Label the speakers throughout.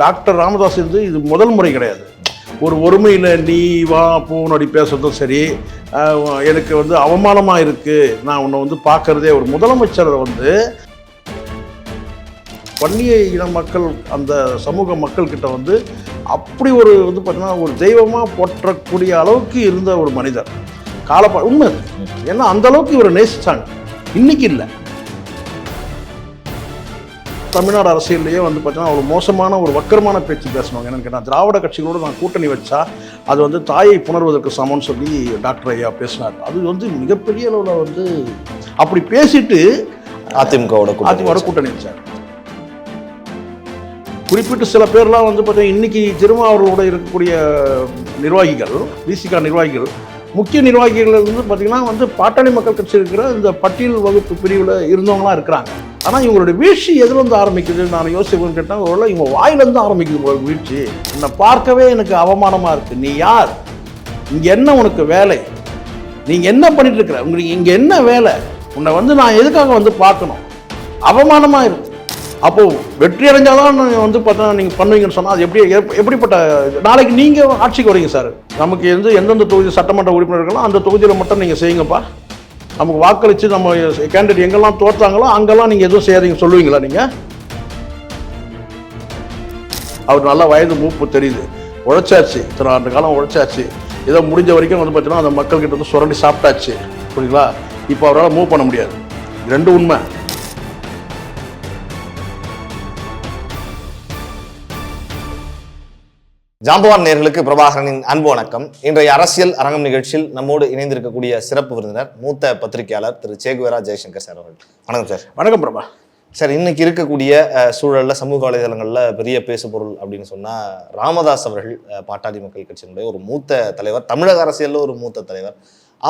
Speaker 1: Doctor Ramadoss வந்து இது முதல் முறை கிடையாது. ஒரு ஒருமையில் நீ வா போன்னு அப்படி பேசுறதும் சரி. எனக்கு வந்து அவமானமாக இருக்குது நான் உன்னை வந்து பார்க்கறதே ஒரு முதலமைச்சரை வந்து வன்னிய இன மக்கள் அந்த சமூக மக்கள்கிட்ட வந்து அப்படி ஒரு வந்து பார்த்தீங்கன்னா ஒரு தெய்வமாக போற்றக்கூடிய அளவுக்கு இருந்த ஒரு மனிதர். காலப்பா உண்மை ஏன்னா அந்த அளவுக்கு இவரை நேசித்தாங்க இன்னைக்கு இல்லை. தமிழ்நாடு அரசியல்லையே வந்து பார்த்தீங்கன்னா ஒரு மோசமான ஒரு வக்கரமான பேச்சு பேசணும் என்னன்னு கேட்டால் திராவிட கட்சிகளோடு நான் கூட்டணி வச்சா அது வந்து தாயை புணர்வதற்கு சமம்னு சொல்லி டாக்டர் ஐயா பேசினார். அது வந்து மிகப்பெரிய அளவில் வந்து அப்படி பேசிட்டு
Speaker 2: அதிமுகவோட
Speaker 1: அதிமுக கூட்டணி வச்சார். குறிப்பிட்டு சில பேர்லாம் வந்து பார்த்தீங்கன்னா இன்னைக்கு திருமாவளவோட இருக்கக்கூடிய நிர்வாகிகள் விசிகா நிர்வாகிகள் முக்கிய நிர்வாகிகள் வந்து பார்த்தீங்கன்னா வந்து பாட்டாளி மக்கள் கட்சி இருக்கிற இந்த பட்டியல் வகுப்பு பிரிவில் இருந்தவங்களாம் இருக்கிறாங்க. ஆனால் இவங்களுடைய வீழ்ச்சி எதுலேருந்து ஆரம்பிக்குது நான் யோசிக்கணும்னு கேட்டால் ஒருவேளை இவங்க வாயிலேருந்து ஆரம்பிக்குது உங்களுக்கு வீழ்ச்சி. உன்னை பார்க்கவே எனக்கு அவமானமாக இருக்குது நீ யார்? இங்கே என்ன உனக்கு வேலை? நீங்கள் என்ன பண்ணிட்டு இருக்கிற? உங்களுக்கு இங்கே என்ன வேலை? உன்னை வந்து நான் எதுக்காக வந்து பார்க்கணும்? அவமானமாக இருக்கு. அப்போது வெற்றி அடைஞ்சாதான் நீங்க வந்து பார்த்தா நீங்கள் பண்ணுவீங்கன்னு சொன்னால் அது எப்படி எப்படிப்பட்ட நாளைக்கு நீங்கள் ஆட்சிக்கு வரீங்க சார். நமக்கு எந்த எந்தெந்த தொகுதி சட்டமன்ற உறுப்பினர்களோ அந்த தொகுதியில் மட்டும் நீங்கள் செய்யுங்கப்பா. நமக்கு வாக்களித்து நம்ம கேண்டிடேட் எங்கெல்லாம் தோற்றாங்களோ அங்கெல்லாம் நீங்கள் எதுவும் செய்யாதீங்க சொல்லுவீங்களா நீங்கள் அவர் நல்லா வயது மூப்பு தெரியுது. உழைச்சாச்சு. இத்தனை ஆண்டு காலம் உழைச்சாச்சு. ஏதோ முடிஞ்ச வரைக்கும் வந்து பார்த்தீங்கன்னா அந்த மக்கள்கிட்ட வந்து சுரண்டி சாப்பிட்டாச்சு. புரியுங்களா இப்போ அவரால் மூவ் பண்ண முடியாது. ரெண்டு உண்மை.
Speaker 2: ஜாம்பவான் நேர்களுக்கு பிரபாகரனின் அன்பு வணக்கம். இன்றைய அரசியல் அரங்கம் நிகழ்ச்சியில் நம்மோடு இணைந்திருக்கக்கூடிய சிறப்பு விருந்தினர் மூத்த பத்திரிகையாளர் திரு. சேகுவேரா ஜெயசங்கர் சார் அவர்கள். வணக்கம் சார்.
Speaker 1: வணக்கம் பிரபா.
Speaker 2: சார் இன்னைக்கு இருக்கக்கூடிய சூழல்ல சமூக வலைதளங்கள்ல பெரிய பேசுபொருள் அப்படின்னு சொன்னா ராமதாஸ் அவர்கள் பாட்டாளி மக்கள் கட்சியினுடைய ஒரு மூத்த தலைவர் தமிழக அரசியல்ல ஒரு மூத்த தலைவர்.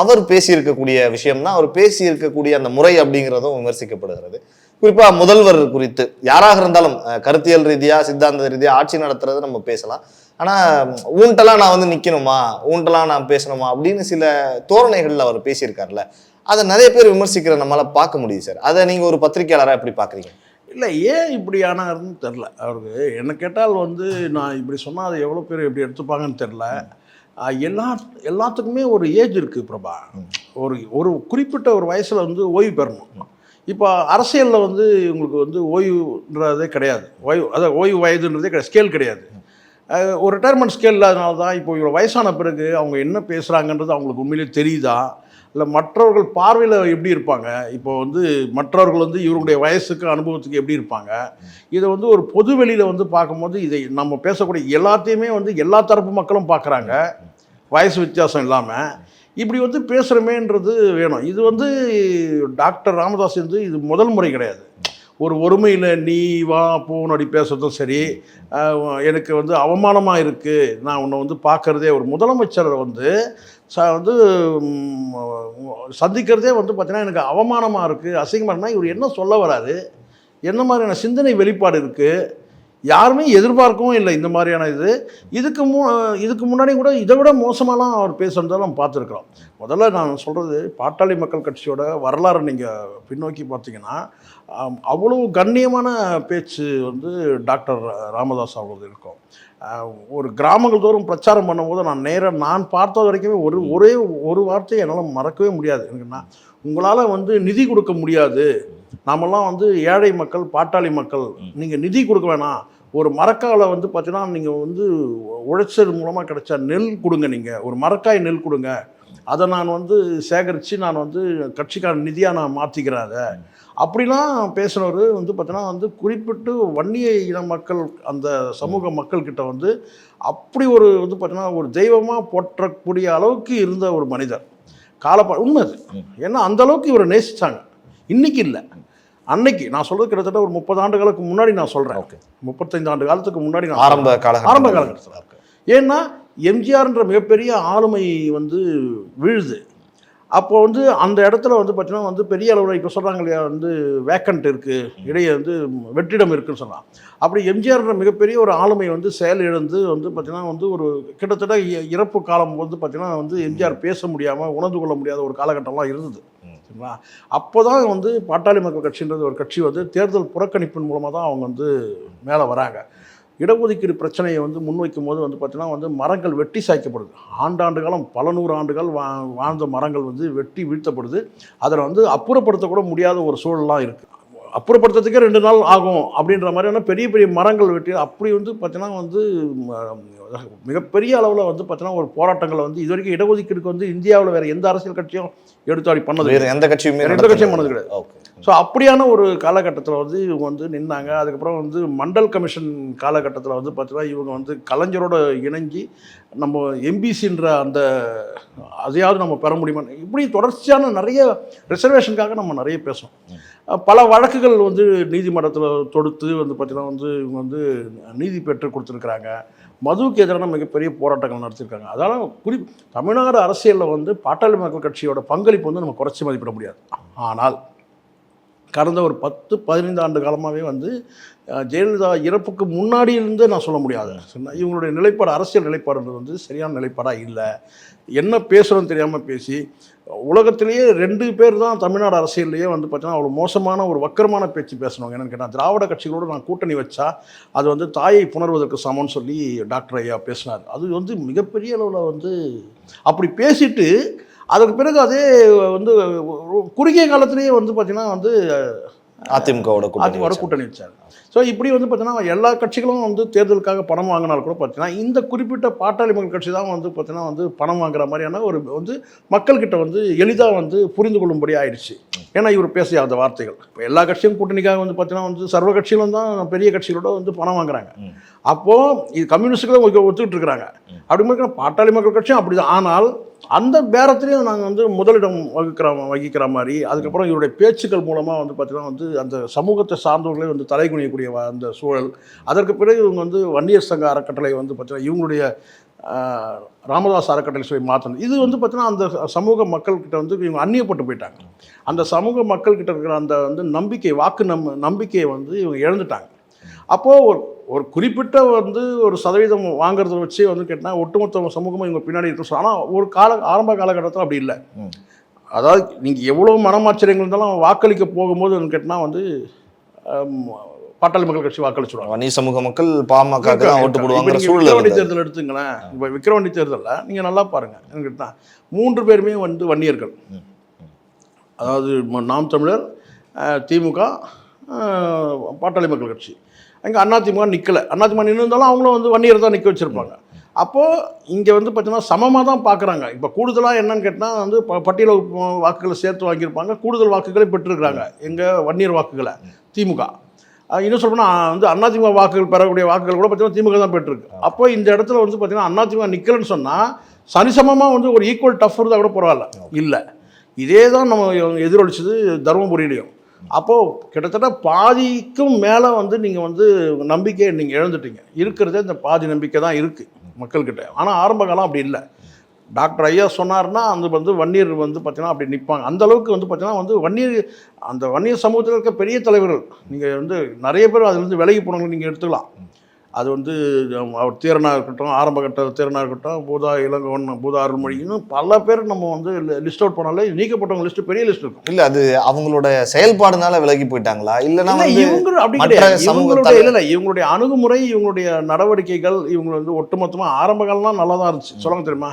Speaker 2: அவர் பேசியிருக்கக்கூடிய விஷயம்னா அவர் பேசியிருக்கக்கூடிய அந்த முறை அப்படிங்கிறதும் விமர்சிக்கப்படுகிறது. குறிப்பா முதல்வர் குறித்து யாராக இருந்தாலும் கருத்தியல் ரீதியா சித்தாந்த ரீதியா ஆட்சி நடத்துறது நம்ம பேசலாம். ஆனா ஊன்ட்டெல்லாம் நான் வந்து நிக்கணுமா? ஊன்ட்டெல்லாம் நான் பேசணுமா? அப்படின்னு சில தோரணைகள்ல அவர் பேசியிருக்காருல்ல. அதை நிறைய பேர் விமர்சிக்கிற நம்மளால பார்க்க முடியுது சார். அதை நீங்க ஒரு பத்திரிகையாளரா எப்படி பாக்குறீங்க
Speaker 1: இல்லை ஏன் இப்படி ஆனாருன்னு தெரில அவருக்கு என்ன கேட்டால் வந்து நான் இப்படி சொன்னால் அதை எவ்வளோ பேர் எப்படி எடுத்துப்பாங்கன்னு தெரில எல்லா எல்லாத்துக்குமே ஒரு ஏஜ் இருக்குது பிரபா. ஒரு ஒரு குறிப்பிட்ட ஒரு வயசில் வந்து ஓய்வு பெறணும். இப்போ அரசியலில் வந்து உங்களுக்கு வந்து ஓய்வுன்றதே கிடையாது. ஓய்வு அதாவது ஓய்வு வயதுன்றதே கிடையாது. ஸ்கேல் கிடையாது. ஒரு ரிட்டையர்மெண்ட் ஸ்கேல் இல்லாதனால தான் இப்போ இவ்வளோ வயசான பிறகு அவங்க என்ன பேசுகிறாங்கன்றது அவங்களுக்கு உண்மையிலே தெரியுதா? இல்லை மற்றவர்கள் பார்வையில் எப்படி இருப்பாங்க? இப்போ வந்து மற்றவர்கள் வந்து இவருடைய வயசுக்கு அனுபவத்துக்கு எப்படி இருப்பாங்க? இதை வந்து ஒரு பொது வெளியில் வந்து பார்க்கும்போது இதை நம்ம பேசக்கூடிய எல்லாத்தையுமே வந்து எல்லா தரப்பு மக்களும் பார்க்குறாங்க. வயசு வித்தியாசம் இல்லாமல் இப்படி வந்து பேசுகிறமேன்றது வேணும். இது வந்து டாக்டர் ராமதாஸ் வந்து இது முதல் முறை கிடையாது. ஒரு ஒருமையில் நீ வா போன்னு அப்படி பேசுறதும் சரி. எனக்கு வந்து அவமானமாக இருக்குது நான் உன்னை வந்து பார்க்கறதே ஒரு முதலமைச்சரை வந்து ச வந்து சந்திக்கிறதே வந்து பார்த்தீங்கன்னா எனக்கு அவமானமாக இருக்குது அசிங்கமாக இவர் என்ன சொல்ல வராரு? என்ன மாதிரியான சிந்தனை வெளிப்பாடு இருக்குது யாருமே எதிர்பார்க்கவும் இல்லை இந்த மாதிரியான இது. இதுக்கு மு இதுக்கு முன்னாடி கூட இதை விட மோசமாலாம் அவர் பேசுகிறதால நம்ம பார்த்துருக்குறோம். முதல்ல நான் சொல்கிறது பாட்டாளி மக்கள் கட்சியோட வரலாறு நீங்கள் பின்னோக்கி பார்த்தீங்கன்னா அவ்வளவு கண்ணியமான பேச்சு வந்து டாக்டர் ராமதாஸ் அவர்களது இருக்கும். ஒரு கிராமங்கள் தோறும் பிரச்சாரம் பண்ணும்போது நான் நேராக நான் பார்த்த வரைக்குமே ஒரு ஒரே ஒரு வார்த்தையை என்னால் மறக்கவே முடியாது. எனக்கு நான் உங்களால் வந்து நிதி கொடுக்க முடியாது. நாமெல்லாம் வந்து ஏழை மக்கள் பாட்டாளி மக்கள் நீங்கள் நிதி கொடுக்க வேணாம். ஒரு மரக்காவில் வந்து பார்த்தீங்கன்னா நீங்கள் வந்து உழைச்சது மூலமாக கிடைச்ச நெல் கொடுங்க நீங்கள் ஒரு மரக்காய் நெல் கொடுங்க. அதை நான் வந்து சேகரித்து நான் வந்து கட்சிக்கான நிதியாக நான் மாற்றிக்கிறேன் அதை அப்படிலாம் பேசினவர் வந்து பார்த்தீங்கன்னா வந்து குறிப்பிட்டு வன்னிய இன மக்கள் அந்த சமூக மக்கள்கிட்ட வந்து அப்படி ஒரு வந்து பார்த்தீங்கன்னா ஒரு தெய்வமாக போற்றக்கூடிய அளவுக்கு இருந்த ஒரு மனிதர். காலப்பா உண்மை அது. ஏன்னா அந்த அளவுக்கு இவரை நேசிச்சாங்க. இன்னைக்கு இல்லை. அன்னைக்கு நான் சொல்றது கிட்டத்தட்ட ஒரு முப்பது ஆண்டுகளுக்கு முன்னாடி நான் சொல்கிறேன்
Speaker 2: Okay.
Speaker 1: முப்பத்தைந்து ஆண்டு காலத்துக்கு முன்னாடி நான்
Speaker 2: ஆரம்ப காலகட்டம்
Speaker 1: ஆரம்ப காலகட்டத்தில். ஏன்னா எம்ஜிஆர்ன்ற மிகப்பெரிய ஆளுமை வந்து விழுது. அப்போ வந்து அந்த இடத்துல வந்து பார்த்தீங்கன்னா வந்து பெரிய அளவில் இப்போ சொல்கிறாங்க இல்லையா வந்து வேக்கண்ட் இருக்குது இடையே வந்து வெற்றிடம் இருக்குன்னு சொல்லலாம் அப்படி எம்ஜிஆர்ன்ற மிகப்பெரிய ஒரு ஆளுமை வந்து செயல் இழந்து வந்து பார்த்தீங்கன்னா வந்து ஒரு கிட்டத்தட்ட இறப்பு காலம் வந்து பார்த்தீங்கன்னா வந்து எம்ஜிஆர் பேச முடியாமல் உணர்ந்து கொள்ள முடியாத ஒரு காலகட்டம்லாம் இருந்தது. சரிங்களா? அப்போ தான் வந்து பாட்டாளி மக்கள் கட்சின்றது ஒரு கட்சி வந்து தேர்தல் புறக்கணிப்பின் மூலமாக தான் அவங்க வந்து மேலே வராங்க. இடஒதுக்கீடு பிரச்சனையை வந்து முன்வைக்கும் போது வந்து பார்த்தீங்கன்னா வந்து மரங்கள் வெட்டி சாய்க்கப்படுது. ஆண்டாண்டு காலம் பல நூறு ஆண்டுகள் வா வாழ்ந்த மரங்கள் வந்து வெட்டி வீழ்த்தப்படுது. அதில் வந்து அப்புறப்படுத்தக்கூட முடியாத ஒரு சூழலாம் இருக்குது அப்புறப்படுத்துறதுக்கே ரெண்டு நாள் ஆகும் அப்படின்ற மாதிரியான பெரிய பெரிய மரங்கள் வெட்டி அப்படி வந்து பார்த்தீங்கன்னா வந்து மிகப்பெரிய அளவில் வந்து பார்த்தீங்கன்னா ஒரு போராட்டங்களை வந்து இது வரைக்கும் இடஒதுக்கீடுக்கு வந்து இந்தியாவில் வேறு எந்த அரசியல் கட்சியும் எடுத்தாடி பண்ணது
Speaker 2: வேற எந்த கட்சியுமே
Speaker 1: எந்த கட்சியும் பண்ணது கிடையாது.
Speaker 2: ஓகே.
Speaker 1: ஸோ அப்படியான ஒரு காலகட்டத்தில் வந்து இவங்க வந்து நின்னாங்க. அதுக்கப்புறம் வந்து மண்டல் கமிஷன் காலகட்டத்தில் வந்து பார்த்தீங்கன்னா இவங்க வந்து கலைஞரோட இணைஞ்சி நம்ம எம்பிசின்ற அந்த அதையாவது நம்ம பெற முடியுமா இப்படி தொடர்ச்சியான நிறைய ரிசர்வேஷனுக்காக நம்ம நிறைய பேசுவோம் பல வழக்குகள் வந்து நீதிமன்றத்தில் தொடுத்து வந்து பார்த்தீங்கன்னா வந்து இவங்க வந்து நீதி பெற்று கொடுத்துருக்குறாங்க. மதுவுக்கு எதிரான மிகப்பெரிய போராட்டங்கள் நடத்தியிருக்காங்க அதனால் குறி தமிழ்நாடு அரசியலில் வந்து பாட்டாளி மக்கள் கட்சியோட பங்களிப்பு வந்து நம்ம குறைச்சி மதிப்பிட முடியாது. ஆனால் கடந்த ஒரு பத்து பதினைந்து ஆண்டு காலமாகவே வந்து ஜெயலலிதா இறப்புக்கு முன்னாடி நான் சொல்ல முடியாது. இவங்களுடைய நிலைப்பாடு அரசியல் நிலைப்பாடுன்றது வந்து சரியான நிலைப்பாடாக இல்லை. என்ன பேசுகிறோன்னு தெரியாமல் பேசி உலகத்திலேயே ரெண்டு பேர் தான் தமிழ்நாடு அரசியல்லையே வந்து பார்த்தீங்கன்னா அவ்வளோ மோசமான ஒரு வக்கரமான பேச்சு பேசணும் என்னன்னு கேட்டால் திராவிட கட்சிகளோடு நான் கூட்டணி வச்சா அது வந்து தாயை புணர்வதற்கு சமம்னு சொல்லி டாக்டர் ஐயா பேசினார். அது வந்து மிகப்பெரிய அளவில் வந்து அப்படி பேசிட்டு அதுக்கு பிறகு அதே வந்து குறுகிய காலத்திலேயே வந்து பார்த்திங்கன்னா வந்து
Speaker 2: அதிமுகவோட
Speaker 1: அதிமுக
Speaker 2: வச்சாங்க.
Speaker 1: கூட்டணி வச்சார் ஸோ இப்படி வந்து பார்த்தீங்கன்னா எல்லா கட்சிகளும் வந்து தேர்தலுக்காக பணம் வாங்கினாலும் கூட பார்த்தீங்கன்னா இந்த குறிப்பிட்ட பாட்டாளி மக்கள் கட்சி தான் வந்து பார்த்தீங்கன்னா வந்து பணம் வாங்குற மாதிரியான ஒரு வந்து மக்கள்கிட்ட வந்து எளிதாக வந்து புரிந்து கொள்ளும்படி ஆயிடுச்சு. ஏன்னா இவர் பேசிய அந்த வார்த்தைகள். இப்போ எல்லா கட்சியும் கூட்டணிக்காக வந்து பார்த்தீங்கன்னா வந்து சர்வ கட்சிகளும் தான் பெரிய கட்சிகளோட வந்து பணம் வாங்குறாங்க. அப்போது இது கம்யூனிஸ்டுகளும் ஒத்து- ஒத்துக்கிட்டு இருக்கிறாங்க. அப்படி பாட்டாளி மக்கள் கட்சியும் அப்படிதான். ஆனால் அந்த பேரத்துலேயும் நாங்கள் வந்து முதலிடம் வகிக்கிற வகிக்கிற மாதிரி அதுக்கப்புறம் இவருடைய பேச்சுக்கள் மூலமாக வந்து பார்த்தீங்கன்னா வந்து அந்த சமூகத்தை சார்ந்தவர்களே வந்து தலைகுனியக்கூடிய அந்த சூழல். அதற்கு பிறகு இவங்க வந்து வன்னியர் சங்க அறக்கட்டளை வந்து பார்த்தீங்கன்னா இவங்களுடைய ராமதாஸ் அறக்கட்டளை சொல்லி மாற்றணும் இது வந்து பார்த்தீங்கன்னா அந்த சமூக மக்கள்கிட்ட வந்து இவங்க அந்நியப்பட்டு போயிட்டாங்க. அந்த சமூக மக்கள்கிட்ட இருக்கிற அந்த வந்து நம்பிக்கை வாக்கு நம் நம்பிக்கையை வந்து இவங்க இழந்துட்டாங்க. அப்போது ஒரு ஒரு குறிப்பிட்ட வந்து ஒரு சதவீதம் வாங்குறத வச்சு வந்து கேட்டால் ஒட்டுமொத்த சமூகமும் இவங்க பின்னாடி இருக்கும் ஆனால் ஒரு கால ஆரம்ப காலகட்டத்தில் அப்படி இல்லை. அதாவது நீங்கள் எவ்வளோ மனமாச்சரியங்கள் இருந்தாலும் வாக்களிக்க போகும்போது கேட்டால் வந்து பாட்டாளி மக்கள் கட்சி வாக்களிச்சுடுவாங்க
Speaker 2: வன்னி சமூக மக்கள் பாமக ஓட்டு சூழல்
Speaker 1: விக்கிரவாண்டி. தேர்தல் எடுத்துங்களேன். இப்போ விக்கிரவாண்டி தேர்தலில் நீங்கள் நல்லா பாருங்கள் கேட்டால் மூன்று பேருமே வந்து வன்னியர்கள். அதாவது நாம் தமிழர் திமுக பாட்டாளி மக்கள் கட்சி. அங்கே அதிமுக நிற்கலை அதிமுக நின்று இருந்தாலும் அவங்களும் வந்து வன்னியர் தான் நிற்க வச்சுருப்பாங்க. அப்போது இங்கே வந்து பார்த்தீங்கன்னா சமமாக தான் பார்க்குறாங்க இப்போ கூடுதலாக என்னன்னு கேட்டால் வந்து ப பட்டியல வாக்குகளை சேர்த்து வாங்கியிருப்பாங்க. கூடுதல் வாக்குகளை பெற்றிருக்கிறாங்க. எங்கள் வன்னியர் வாக்குகளை திமுக. இன்னும் சொல்லப்போனால் வந்து அதிமுக வாக்குகள் பெறக்கூடிய வாக்குகள் கூட பார்த்தீங்கன்னா திமுக தான் பெற்றிருக்கு. அப்போ இந்த இடத்துல வந்து பார்த்தீங்கன்னா அதிமுக நிற்கலன்னு சொன்னால் சரிசமமாக வந்து ஒரு ஈக்குவல் டஃப் இருந்தால் கூட பரவாயில்ல. இல்லை. இதே தான் நம்ம எதிரொலிச்சது தருமபுரியிலையும். அப்போது கிட்டத்தட்ட பாதிக்கும் மேலே வந்து நீங்கள் வந்து நம்பிக்கையை நீங்கள் இழந்துட்டீங்க. இருக்கிறதே இந்த பாதி நம்பிக்கை தான் இருக்குது மக்கள்கிட்ட. ஆனால் ஆரம்ப காலம் அப்படி இல்லை. டாக்டர் ஐயா சொன்னார்னா அந்த வந்து வன்னியர் வந்து பார்த்தீங்கன்னா அப்படி நிற்பாங்க அந்த அளவுக்கு வந்து பார்த்தீங்கன்னா வந்து வன்னியர் அந்த வன்னியர் சமூகத்தில் இருக்க பெரிய தலைவர்கள் நீங்கள் வந்து நிறைய பேர் அதுலேருந்து விலகி போனவங்க நீங்கள் எடுத்துக்கலாம். அது வந்து அவர் தீரனாக இருக்கட்டும் ஆரம்ப கட்ட தீரனாக இருக்கட்டும் பூதா இளங்கவன் பூதா அருள்மொழி இன்னும் பல பேர் நம்ம வந்து லிஸ்ட் அவுட் பண்ணாலே நீக்கப்பட்டவங்க லிஸ்ட் பெரிய லிஸ்ட் இருக்கும்.
Speaker 2: இல்ல அது அவங்களோட செயல்பாடுனால விலகி போயிட்டாங்களா? இல்லனா
Speaker 1: இல்ல,
Speaker 2: வந்து
Speaker 1: இவங்க அப்படி கிடையாது. இவங்களுடைய இல்ல இல்ல இவங்களுடைய அணுகுமுறை இவங்களுடைய நடவடிக்கைகள் இவங்க வந்து ஒட்டுமொத்தமா ஆரம்ப காலம்லாம் நல்லா தான் இருந்துச்சு சொல்லுங்க தெரியுமா?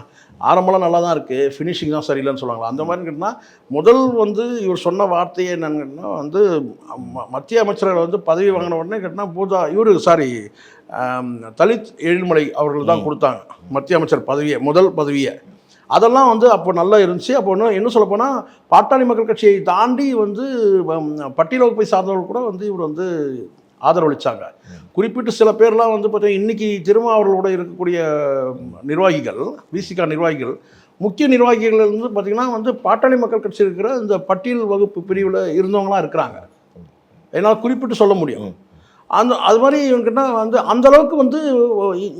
Speaker 1: ஆரம்பம்லாம் நல்லா தான் இருக்கு. ஃபினிஷிங் தான் சரியில்லைன்னு சொல்லுவாங்களா? அந்த மாதிரி கேட்டால் முதல் வந்து இவர் சொன்ன வார்த்தையே என்னன்னு கேட்டால் வந்து மத்திய அமைச்சர்கள் வந்து பதவி வாங்கின உடனே கேட்டால் பூதா இவரு சாரி தலித் எழில்மலை அவர்கள் தான் கொடுத்தாங்க. மத்திய அமைச்சர் பதவியை முதல் பதவியை. அதெல்லாம் வந்து அப்போ நல்லா இருந்துச்சு. அப்போ இன்னும் என்ன சொல்ல போனால் பாட்டாளி மக்கள் கட்சியை தாண்டி வந்து பட்டியல் வகுப்பை சார்ந்தவர்கள் கூட வந்து இவர் வந்து ஆதரவளிச்சாங்க. குறிப்பிட்டு சில பேர்லாம் வந்து பார்த்தீங்கன்னா இன்னைக்கு திருமாவர்களோட இருக்கக்கூடிய நிர்வாகிகள் விசிகா நிர்வாகிகள் முக்கிய நிர்வாகிகள் வந்து பார்த்திங்கன்னா வந்து பாட்டாளி மக்கள் கட்சி இருக்கிற இந்த பட்டியல் வகுப்பு பிரிவில் இருந்தவங்களாம் இருக்கிறாங்க. என்னால் குறிப்பிட்டு சொல்ல முடியும். அந்த அது மாதிரி இவங்ககிட்ட வந்து அந்த அளவுக்கு வந்து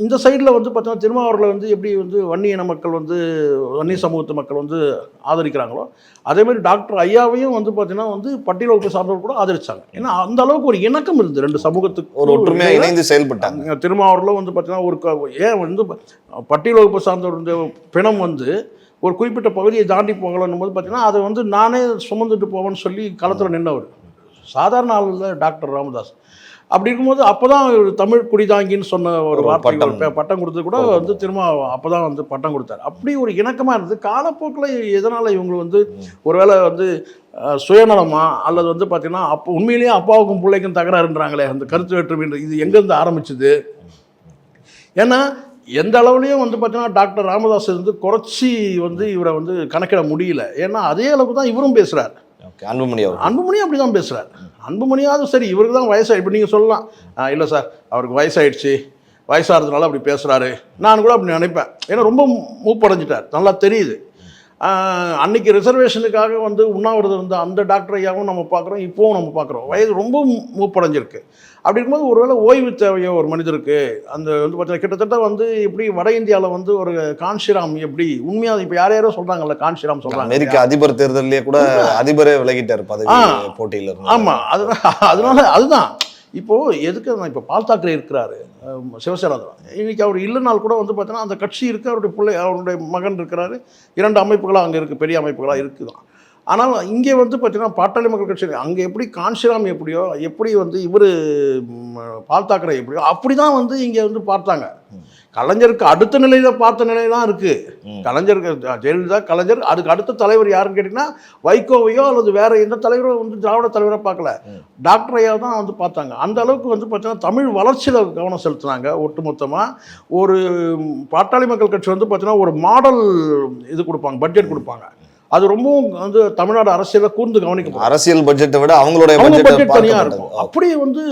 Speaker 1: இந்த சைடில் வந்து பார்த்தீங்கன்னா திருமாவர்களை வந்து எப்படி வந்து வன்னியின மக்கள் வந்து வன்னிய சமூகத்து மக்கள் வந்து ஆதரிக்கிறாங்களோ அதே மாதிரி டாக்டர் ஐயாவையும் வந்து பார்த்தீங்கன்னா வந்து பட்டியல் வகுப்பு சார்ந்தவர் கூட ஆதரிச்சாங்க. ஏன்னா அந்த அளவுக்கு ஒரு இணக்கம் இருந்தது ரெண்டு சமூகத்துக்கு
Speaker 2: ஒரு ஒற்றுமையா இணைந்து செயல்பட்டாங்க.
Speaker 1: திருமாவூரில் வந்து பார்த்தீங்கன்னா ஒரு ஏன் வந்து பட்டியல் வகுப்பு சார்ந்தவர் இந்த பிணம் வந்து ஒரு குறிப்பிட்ட பகுதியை தாண்டி போகலன்னும் போது பார்த்தீங்கன்னா அதை வந்து நானே சுமந்துட்டு போவேன்னு சொல்லி களத்தில் நின்றவர் சாதாரண ஆள் இல்லை டாக்டர் ராமதாஸ். அப்படி இருக்கும்போது அப்பதான் இவர் தமிழ் குடிதாங்கின்னு சொன்ன ஒரு வார்த்தை. ஒரு பட்டம் கொடுத்து கூட வந்து திரும்ப அப்பதான் வந்து பட்டம் கொடுத்தாரு. அப்படி ஒரு இணக்கமா இருந்தது. காலப்போக்கில் எதனால இவங்க வந்து ஒருவேளை வந்து சுயநலமா அல்லது வந்து பார்த்தீங்கன்னா அப்போ உண்மையிலேயே அப்பாவுக்கும் பிள்ளைக்கும் தகராறுன்றாங்களே அந்த கருத்து வேற்றுமைன்றது இது எங்கேருந்து ஆரம்பிச்சுது? ஏன்னா எந்த அளவுலையும் வந்து பார்த்தீங்கன்னா டாக்டர் ராமதாஸ் வந்து குறைச்சி வந்து இவரை வந்து கணக்கிட முடியல. ஏன்னா அதே அளவுக்கு தான் இவரும் பேசுகிறார்
Speaker 2: அன்புமணி அவர்
Speaker 1: அன்புமணி அப்படி தான் பேசுகிறார் அன்புமணியாவது சரி இவருக்கு தான் வயசாகி இப்போ நீங்கள் சொல்லலாம். இல்லை சார் அவருக்கு வயசாயிடுச்சு. வயசாகிறதுனால அப்படி பேசுகிறாரு நான் கூட அப்படி நினைப்பேன். ஏன்னா ரொம்ப மூப்படைஞ்சிட்டார். நல்லா தெரியுது. அன்னைக்கு ரிசர்வேஷனுக்காக வந்து உண்ணாவிரதம் இருந்த அந்த டாக்டர் ஐயாவும் நம்ம பார்க்குறோம் இப்போவும் நம்ம பார்க்குறோம். வயது ரொம்ப மூப்படைஞ்சிருக்கு. அப்படி இருக்கும்போது ஒருவேளை ஓய்வு தேவையோ ஒரு மனிதருக்கு அந்த வந்து பார்த்தீங்கன்னா கிட்டத்தட்ட வந்து இப்படி வட இந்தியாவில் வந்து ஒரு கான்ஷிராம் எப்படி உண்மையாக இப்போ யார் யாரோ சொல்கிறாங்கல்ல கான்ஷிராம் சொல்கிறாங்க
Speaker 2: அமெரிக்க அதிபர் தேர்தலிலே கூட அதிபரே விலகிட்டார் பதவி. போட்டியில இருந்து
Speaker 1: ஆமா அதனால அதனால அதுதான். இப்போது எதுக்கு நான் இப்போ பால் தாக்கரே இருக்கிறாரு? அஹ் சிவசேனாதான் அவர் இல்லைனால் கூட வந்து பார்த்தீங்கன்னா அந்த கட்சி இருக்குது அவருடைய பிள்ளை அவருடைய மகன் இருக்கிறாரு. இரண்டு அமைப்புகளாக அங்கே இருக்குது பெரிய அமைப்புகளாக இருக்குதான். ஆனால் இங்கே வந்து பார்த்தீங்கன்னா பாட்டாளி மக்கள் கட்சி அங்கே எப்படி கான்ஷிராம் எப்படியோ எப்படி வந்து இவர் பால் தாக்கரே எப்படியோ அப்படி தான் வந்து இங்கே வந்து பார்த்தாங்க. கலைஞருக்கு அடுத்த நிலையில பார்த்த நிலை தான் இருக்கு.
Speaker 2: ம்.
Speaker 1: கலைஞருக்கு ஜெயலலிதா கலைஞர் அதுக்கு அடுத்த தலைவர் யாருன்னு கேட்டிங்கன்னா வைகோவையோ அல்லது வேற எந்த தலைவரோ வந்து திராவிட தலைவரை பார்க்கல. டாக்டர் ஐயா தான் வந்து பார்த்தாங்க. அந்த அளவுக்கு வந்து பார்த்தீங்கன்னா தமிழ் வளர்ச்சியில் கவனம் செலுத்துனாங்க ஒட்டுமொத்தமாக ஒரு பாட்டாளி மக்கள் கட்சி வந்து பார்த்தீங்கன்னா ஒரு மாடல் இது கொடுப்பாங்க பட்ஜெட் கொடுப்பாங்க. அது ரொம்பவும் வந்து தமிழ்நாடு அரசியலை கூர்ந்து கவனிக்கப்படும்.
Speaker 2: அரசியல் பட்ஜெட்டை விட அவங்களுடைய
Speaker 1: அவங்க
Speaker 2: பட்ஜெட்
Speaker 1: தனியாக இருக்கும். அப்படியே வந்து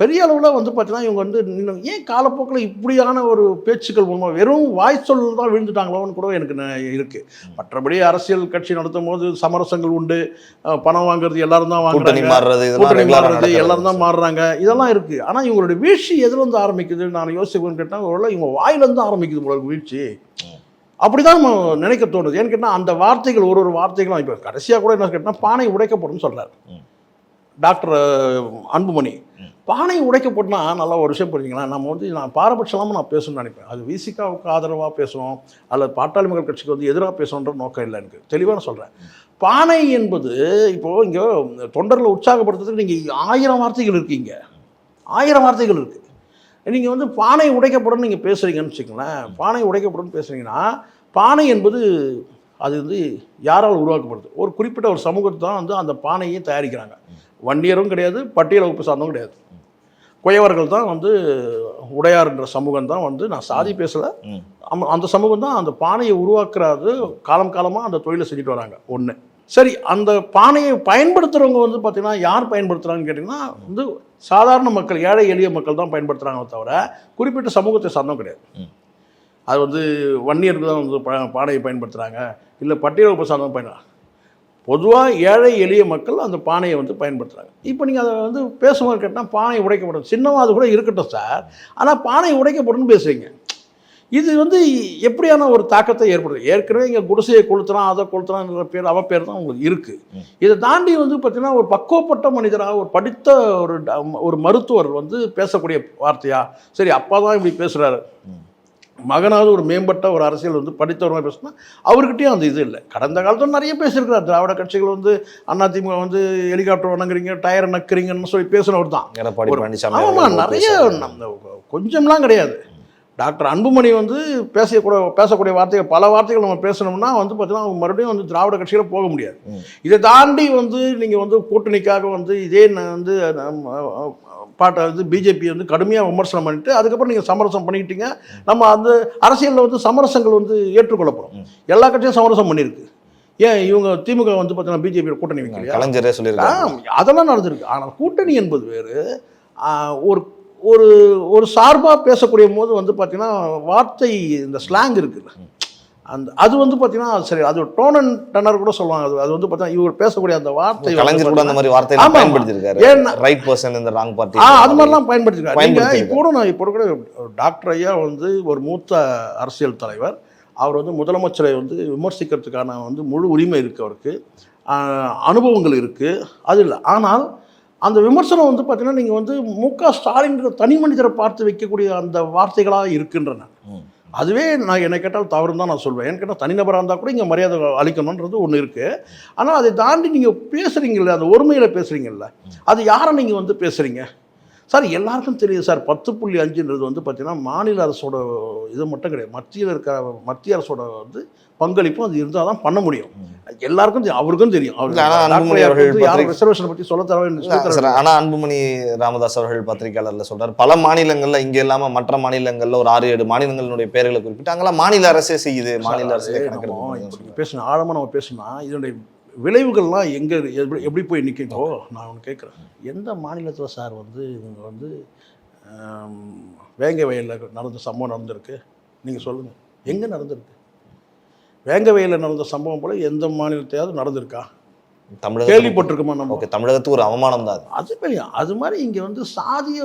Speaker 1: பெரிய அளவில் வந்து பார்த்தீங்கன்னா இவங்க வந்து இன்னும் ஏன் காலப்போக்கில் இப்படியான ஒரு பேச்சுக்கள் மூலமாக வெறும் வாய் சொல் தான் விழுந்துட்டாங்களோன்னு கூட எனக்கு ந- இருக்கு. மற்றபடி அரசியல் கட்சி நடத்தும் போது சமரசங்கள் உண்டு. பணம் வாங்குறது எல்லாரும் தான் வாங்குறாங்க.
Speaker 2: மாறுறது.
Speaker 1: எல்லாரும் தான் மாறுறாங்க. இதெல்லாம் இருக்கு. ஆனால் இவங்களுடைய வீழ்ச்சி எதுல இருந்து ஆரம்பிக்குது நான் யோசிப்பேன்னு கேட்டால் இவங்க வாயிலிருந்து ஆரம்பிக்குது போல இருக்கு வீழ்ச்சி அப்படிதான் நம்ம நினைக்க தோணுது. ஏன்னு கேட்டால் அந்த வார்த்தைகள் ஒரு ஒரு வார்த்தைகளும் இப்போ கடைசியாக கூட என்ன கேட்டால் பானை உடைக்கப்படும் சொல்றாரு.
Speaker 2: ம்.
Speaker 1: டாக்டர் அன்புமணி. பானை உடைக்கப்பட்டுனா நல்லா ஒரு விஷயம் புரிஞ்சுங்களேன் நம்ம வந்து நான் பாரபட்சலாமல் நான் பேசணும்னு நினைப்பேன். அது விசிகாவுக்கு ஆதரவாக பேசுவோம் அல்லது பாட்டாளி மக்கள் கட்சிக்கு வந்து எதிராக பேசணுன்ற நோக்கம் இல்லை எனக்கு. தெளிவாக சொல்கிறேன் பானை என்பது இப்போது இங்கே தொண்டர்களை உற்சாகப்படுத்துறதுக்கு நீங்கள் ஆயிரம் வார்த்தைகள் இருக்கீங்க ஆயிரம் வார்த்தைகள் இருக்குது நீங்கள் வந்து பானை உடைக்கப்படும் நீங்கள் பேசுகிறீங்கன்னு வச்சுக்கோங்களேன். பானை உடைக்கப்படும் பேசுகிறீங்கன்னா பானை என்பது அது வந்து யாரால் உருவாக்கப்படுது? ஒரு குறிப்பிட்ட ஒரு சமூகத்தை தான் வந்து அந்த பானையை தயாரிக்கிறாங்க. வண்டியரும் கிடையாது பட்டியல் வகுப்பு சார்ந்தவங்க கிடையாது. குயவர்கள் தான் வந்து உடையார்ன்ற சமூகம் தான் வந்து நான் சாதி பேசலை. அந்த சமூகம் தான் அந்த பானையை உருவாக்குறது காலம் காலமாக அந்த தொழிலை செஞ்சுட்டு வராங்க. ஒன்று சரி அந்த பானையை பயன்படுத்துகிறவங்க வந்து பார்த்தீங்கன்னா யார் பயன்படுத்துகிறாங்கன்னு கேட்டிங்கன்னா வந்து சாதாரண மக்கள் ஏழை எளிய மக்கள் தான் பயன்படுத்துகிறாங்களே தவிர குறிப்பிட்ட சமூகத்தை சார்ந்தவங்க கிடையாது. அது வந்து வன்னியர்கள் தான் வந்து ப- பானையை பயன்படுத்துகிறாங்க இல்லை பட்டியல் வகுப்பு சார்ந்தவங்க பயன்படுறாங்க பொதுவாக ஏழை எளிய மக்கள் அந்த பானையை வந்து பயன்படுத்துகிறாங்க இப்போ நீங்கள் அதை வந்து பேசும்போது கேட்டால் பானை உடைக்கப்படும். சின்னமாக அது கூட இருக்கட்டும் சார். ஆனால் பானை உடைக்கப்படும் பேசுறீங்க. இது வந்து எப்படியான ஒரு தாக்கத்தை ஏற்படுது? ஏற்கனவே இங்கே குடிசையை கொளுத்துறான் அதை கொளுத்துறான்ற பேர் அவ பேர் தான் உங்களுக்கு இருக்குது இதை தாண்டி வந்து பார்த்தீங்கன்னா ஒரு பக்குவப்பட்ட மனிதராக ஒரு படித்த ஒரு ஒரு மருத்துவர் வந்து பேசக்கூடிய வார்த்தையா? சரி அப்பா தான் இப்படி பேசுகிறாரு மகனாவது ஒரு மேம்பட்ட ஒரு அரசியல் வந்து படித்தவருமா பேசினா அவர்கிட்டயும் அந்த இது இல்லை. கடந்த காலத்தில் நிறைய பேசியிருக்கிறார். திராவிட கட்சிகள் வந்து அதிமுக வந்து ஹெலிகாப்டர் வணங்குறீங்க டயர் நக்குறீங்கன்னு சொல்லி பேசினவர் தான்.
Speaker 2: எடப்பாடி பழனிசாமி
Speaker 1: ஆமாம் நிறைய கொஞ்சம்லாம் கிடையாது. டாக்டர் அன்புமணி வந்து பேசக்கூட பேசக்கூடிய வார்த்தைகள் பல வார்த்தைகள் நம்ம பேசணும்னா வந்து பார்த்தீங்கன்னா அவங்க மறுபடியும் வந்து திராவிட கட்சியில போக முடியாது. இதை தாண்டி வந்து நீங்கள் வந்து கூட்டணிக்காக வந்து இதே வந்து பாட்டை வந்து பிஜேபி வந்து கடுமையாக விமர்சனம் பண்ணிட்டு அதுக்கப்புறம் நீங்கள் சமரசம் பண்ணிக்கிட்டீங்க. நம்ம அந்த அரசியலில் வந்து சமரசங்கள் வந்து ஏற்றுக்கொள்ளப்படும் எல்லா கட்சியும் சமரசம் பண்ணியிருக்கு. ஏன் இவங்க திமுக வந்து பார்த்தீங்கன்னா பிஜேபி கூட்டணி வைக்கலையா?
Speaker 2: கலைஞரே சொல்லியிருக்காங்க
Speaker 1: அதெல்லாம் நடந்திருக்கு. ஆனால் கூட்டணி என்பது வேறு. ஒரு ஒரு ஒரு சார்பாக பேசக்கூடிய போது வந்து பார்த்தீங்கன்னா வார்த்தை இந்த ஸ்லாங் இருக்குல்ல. அந்த அது வந்து பார்த்தீங்கன்னா சரி அது டோன் அண்ட் டனர் கூட சொல்லுவாங்க. அது அது வந்து பார்த்தீங்கன்னா இவர் பேசக்கூடிய அந்த வார்த்தை
Speaker 2: கலைஞர் கூட அந்த மாதிரி
Speaker 1: ஆமா.
Speaker 2: பயன்படுத்தியிருக்காரு.
Speaker 1: ஏன்னா-
Speaker 2: ரைட் பர்சன் இந்த ராங் பார்ட்டி
Speaker 1: ஆ அது மாதிரிலாம் பயன்படுத்திருக்காரு நீங்கள். இப்போ கூட நான் இப்போ கூட டாக்டர் ஐயா வந்து ஒரு மூத்த அரசியல் தலைவர். அவர் வந்து முதலமைச்சரை வந்து விமர்சிக்கிறதுக்கான வந்து முழு உரிமை இருக்குது அவருக்கு. அனுபவங்கள் இருக்குது அது இல்லை. ஆனால் அந்த விமர்சனம் வந்து பார்த்தீங்கன்னா நீங்கள் வந்து மு க. ஸ்டாலின்ற தனி மனிதரை பார்த்து வைக்கக்கூடிய அந்த வார்த்தைகளாக இருக்கின்றன. அதுவே நான் என்னை கேட்டால் தவறுன்னு தான் நான் சொல்வேன். ஏன்னு கேட்டால் தனிநபராக இருந்தால் கூட இங்கே மரியாதை அளிக்கணுன்றது ஒன்று இருக்குது ஆனால் அதை தாண்டி நீங்கள் பேசுகிறீங்கல்ல அந்த ஒருமையில் பேசுகிறீங்கல்ல அது யாரை நீங்கள் வந்து பேசுகிறீங்க சார் எல்லாருக்கும் தெரியுது சார் பத்து புள்ளி அஞ்சுன்றது வந்து பார்த்தீங்கன்னா மாநில அரசோட இது மட்டும் கிடையாது. மத்தியில் இருக்க மத்திய அரசோட வந்து பங்களிப்பும் அது இருந்தால் தான் பண்ண முடியும். எல்லாருக்கும் தெரியும் அவருக்கும் தெரியும். அவர்
Speaker 2: இல்ல, ஆனா அன்புமணி
Speaker 1: டாக்டர்
Speaker 2: அவர்கள்
Speaker 1: வந்து யாரும் ரிசர்வேஷன் பற்றி சொல்ல தர
Speaker 2: இல்ல, சார் ஆனா அன்புமணி ராமதாஸ் அவர்கள் பத்திரிகையாளர்ல சொல்றாரு பல மாநிலங்கள்ல இங்க இல்லாம மற்ற மாநிலங்கள்ல ஒரு ஆறு ஏழு மாநிலங்களுடைய பெயர்களை குறிப்பிட்டு அங்கெல்லாம் மாநில அரசே செய்யுது மாநில அரசே
Speaker 1: பேசணும் ஆழமாக நம்ம பேசணும்னா இதனுடைய விளைவுகள்லாம் எங்கே எப்படி எப்படி போய் நிற்கிதோ நான் ஒன்று கேட்குறேன். எந்த மாநிலத்தில் சார் வந்து இவங்க வந்து வேங்கை வயலில் நடந்த சம்பவம் நடந்திருக்கு? நீங்கள் சொல்லுங்கள் எங்கே நடந்திருக்கு? வேங்கை வயலில் நடந்த சம்பவம் போல் எந்த மாநிலத்தையாவது நடந்திருக்கா?
Speaker 2: தமிழக
Speaker 1: கேள்விப்பட்டிருக்கோமா நம்ம?
Speaker 2: ஓகே தமிழகத்துக்கு ஒரு அவமானம் தான் அது.
Speaker 1: பெரிய அது மாதிரி இங்கே வந்து சாதிய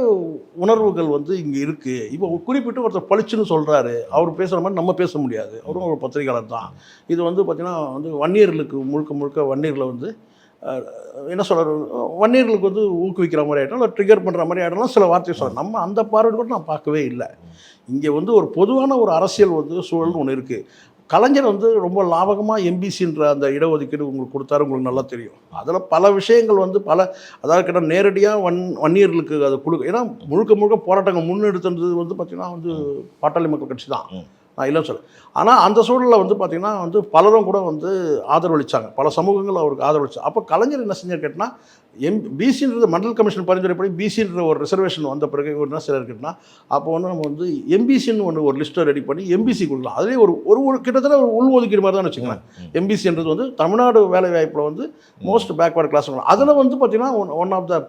Speaker 1: உணர்வுகள் வந்து இங்கே இருக்குது இப்போ குறிப்பிட்டு ஒருத்தர் பளிச்சுன்னு சொல்கிறாரு அவர் பேசுகிற மாதிரி நம்ம பேச முடியாது. அவரும் ஒரு பத்திரிகையாளர் தான். இது வந்து பார்த்திங்கன்னா வந்து வன்னியர்களுக்கு முழுக்க முழுக்க வன்னியரில் வந்து என்ன சொல்கிறது வன்னியர்களுக்கு வந்து ஊக்குவிக்கிற மாதிரி ஆகிடும் இல்லை ட்ரிகர் பண்ணுற மாதிரி ஆகிடலாம் சில வார்த்தை சொல்கிறேன் நம்ம அந்த பார்வை கூட நான் பார்க்கவே இல்லை. இங்கே வந்து ஒரு பொதுவான ஒரு அரசியல் வந்து சூழல்னு ஒன்று இருக்குது கலைஞர் வந்து ரொம்ப லாபகமாக எம்பிசின்ற அந்த இடஒதுக்கீடு உங்களுக்கு கொடுத்தாரு உங்களுக்கு நல்லா தெரியும். அதில் பல விஷயங்கள் வந்து பல அதாவது கிட்ட நேரடியாக வன் வன்னியர்களுக்கு அது கொடுக்க ஏன்னா முழுக்க முழுக்க போராட்டங்கள் முன்னெடுத்தது வந்து பார்த்திங்கன்னா வந்து பாட்டாளி மக்கள் கட்சி தான். நான் இல்லைன்னு சொல்ல ஆனால் அந்த சூழலில் வந்து பார்த்திங்கன்னா வந்து பலரும் கூட வந்து ஆதரவளிச்சாங்க. பல சமூகங்கள் அவருக்கு ஆதரவளிச்சு அப்போ கலைஞர் என்ன செஞ்சார் கேட்டால் எம் பிசின்றது மண்டல் கமிஷன் பரிந்துரைப்படி பிசின்ற ஒரு ரிசர்வேஷன் வந்த பிறகு ஒரு என்ன சிலர் இருக்குன்னா அப்போ வந்து நம்ம வந்து எம்பிசின்னு ஒன்று ஒரு லிஸ்ட்டை ரெடி பண்ணி எம்பிசி கொடுக்கலாம். அதுலேயே ஒரு ஒரு ஒரு கிட்டத்தட்ட ஒரு உள்ஒதுக்கீடு மாதிரி தான் வச்சுக்கோங்களேன். எம்பிசின்றது வந்து தமிழ்நாடு வேலை வாய்ப்பில் வந்து மோஸ்ட் பேக்வர்ட் கிளாஸ் அதில் வந்து பார்த்திங்கன்னா ஒன் ஆஃப் த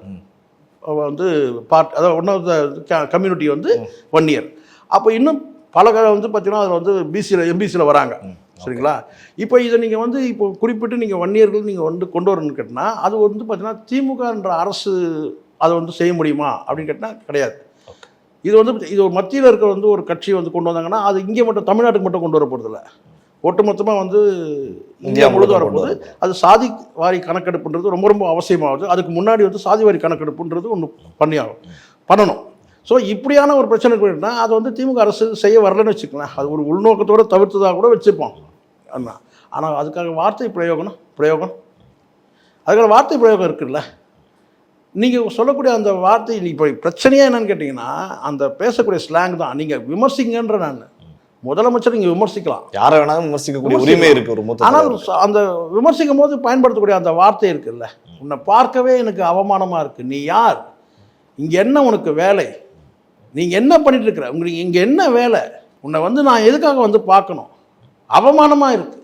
Speaker 1: வந்து பார்ட் அதாவது ஒன் ஆஃப் த கம்யூனிட்டி வந்து ஒன் இயர் அப்போ இன்னும் பல வந்து பார்த்தீங்கன்னா அதில் வந்து பிசியில் எம்பிசியில் வராங்க. சரிங்களா? இப்போ இதை நீங்கள் வந்து இப்போ குறிப்பிட்டு நீங்கள் ஒன் இயர்கள் நீங்கள் வந்து கொண்டு வரணும்னு கேட்டால் அது வந்து பார்த்தீங்கன்னா திமுகன்ற அரசு அதை வந்து செய்ய முடியுமா அப்படின்னு கேட்டால் கிடையாது. இது வந்து இது ஒரு மத்தியில் இருக்க வந்து ஒரு கட்சி வந்து கொண்டு வந்தாங்கன்னா அது இங்கே மட்டும் தமிழ்நாட்டுக்கு மட்டும் கொண்டு வர போகிறதில்ல ஒட்டுமொத்தமாக வந்து இந்தியா
Speaker 2: முழுக்க கொண்டு
Speaker 1: அது சாதி வாரி கணக்கெடுப்புன்றது ரொம்ப ரொம்ப அவசியமாகுது. அதுக்கு முன்னாடி வந்து சாதி வாரி கணக்கெடுப்புன்றது ஒன்று பண்ணியாகும் பண்ணணும். ஸோ இப்படியான ஒரு பிரச்சனை இருக்குன்னா அது வந்து திமுக அரசு செய்ய வரலன்னு வச்சுக்கலாம் அது ஒரு உள்நோக்கத்தோடு தவிர்த்ததாக கூட வச்சுப்போம். அண்ணா. ஆனால் அதுக்காக வார்த்தை பிரயோகம் பிரயோகம். அதுக்கான வார்த்தை பிரயோகம் இருக்குல்ல. நீங்கள் சொல்லக்கூடிய அந்த வார்த்தை இப்போ பிரச்சனையே என்னன்னு கேட்டிங்கன்னா அந்த பேசக்கூடிய ஸ்லாங் தான். நீங்கள் விமர்சிங்கன்ற நான். முதலமைச்சர் நீங்கள் விமர்சிக்கலாம்.
Speaker 2: யாரை வேணாலும் விமர்சிக்கக்கூடிய உரிமை இருக்கு ஒரு
Speaker 1: ஆனால் அந்த விமர்சிக்கும் போது பயன்படுத்தக்கூடிய அந்த வார்த்தை இருக்குல்ல. உன்னை பார்க்கவே எனக்கு அவமானமாக இருக்குது நீ யார்? இங்கே என்ன உனக்கு வேலை? நீங்கள் என்ன பண்ணிட்டு இருக்கிற? உங்களுக்கு இங்கே என்ன வேலை? உன்னை வந்து நான் எதுக்காக வந்து பார்க்கணும்? அவமானமாக இருக்கு.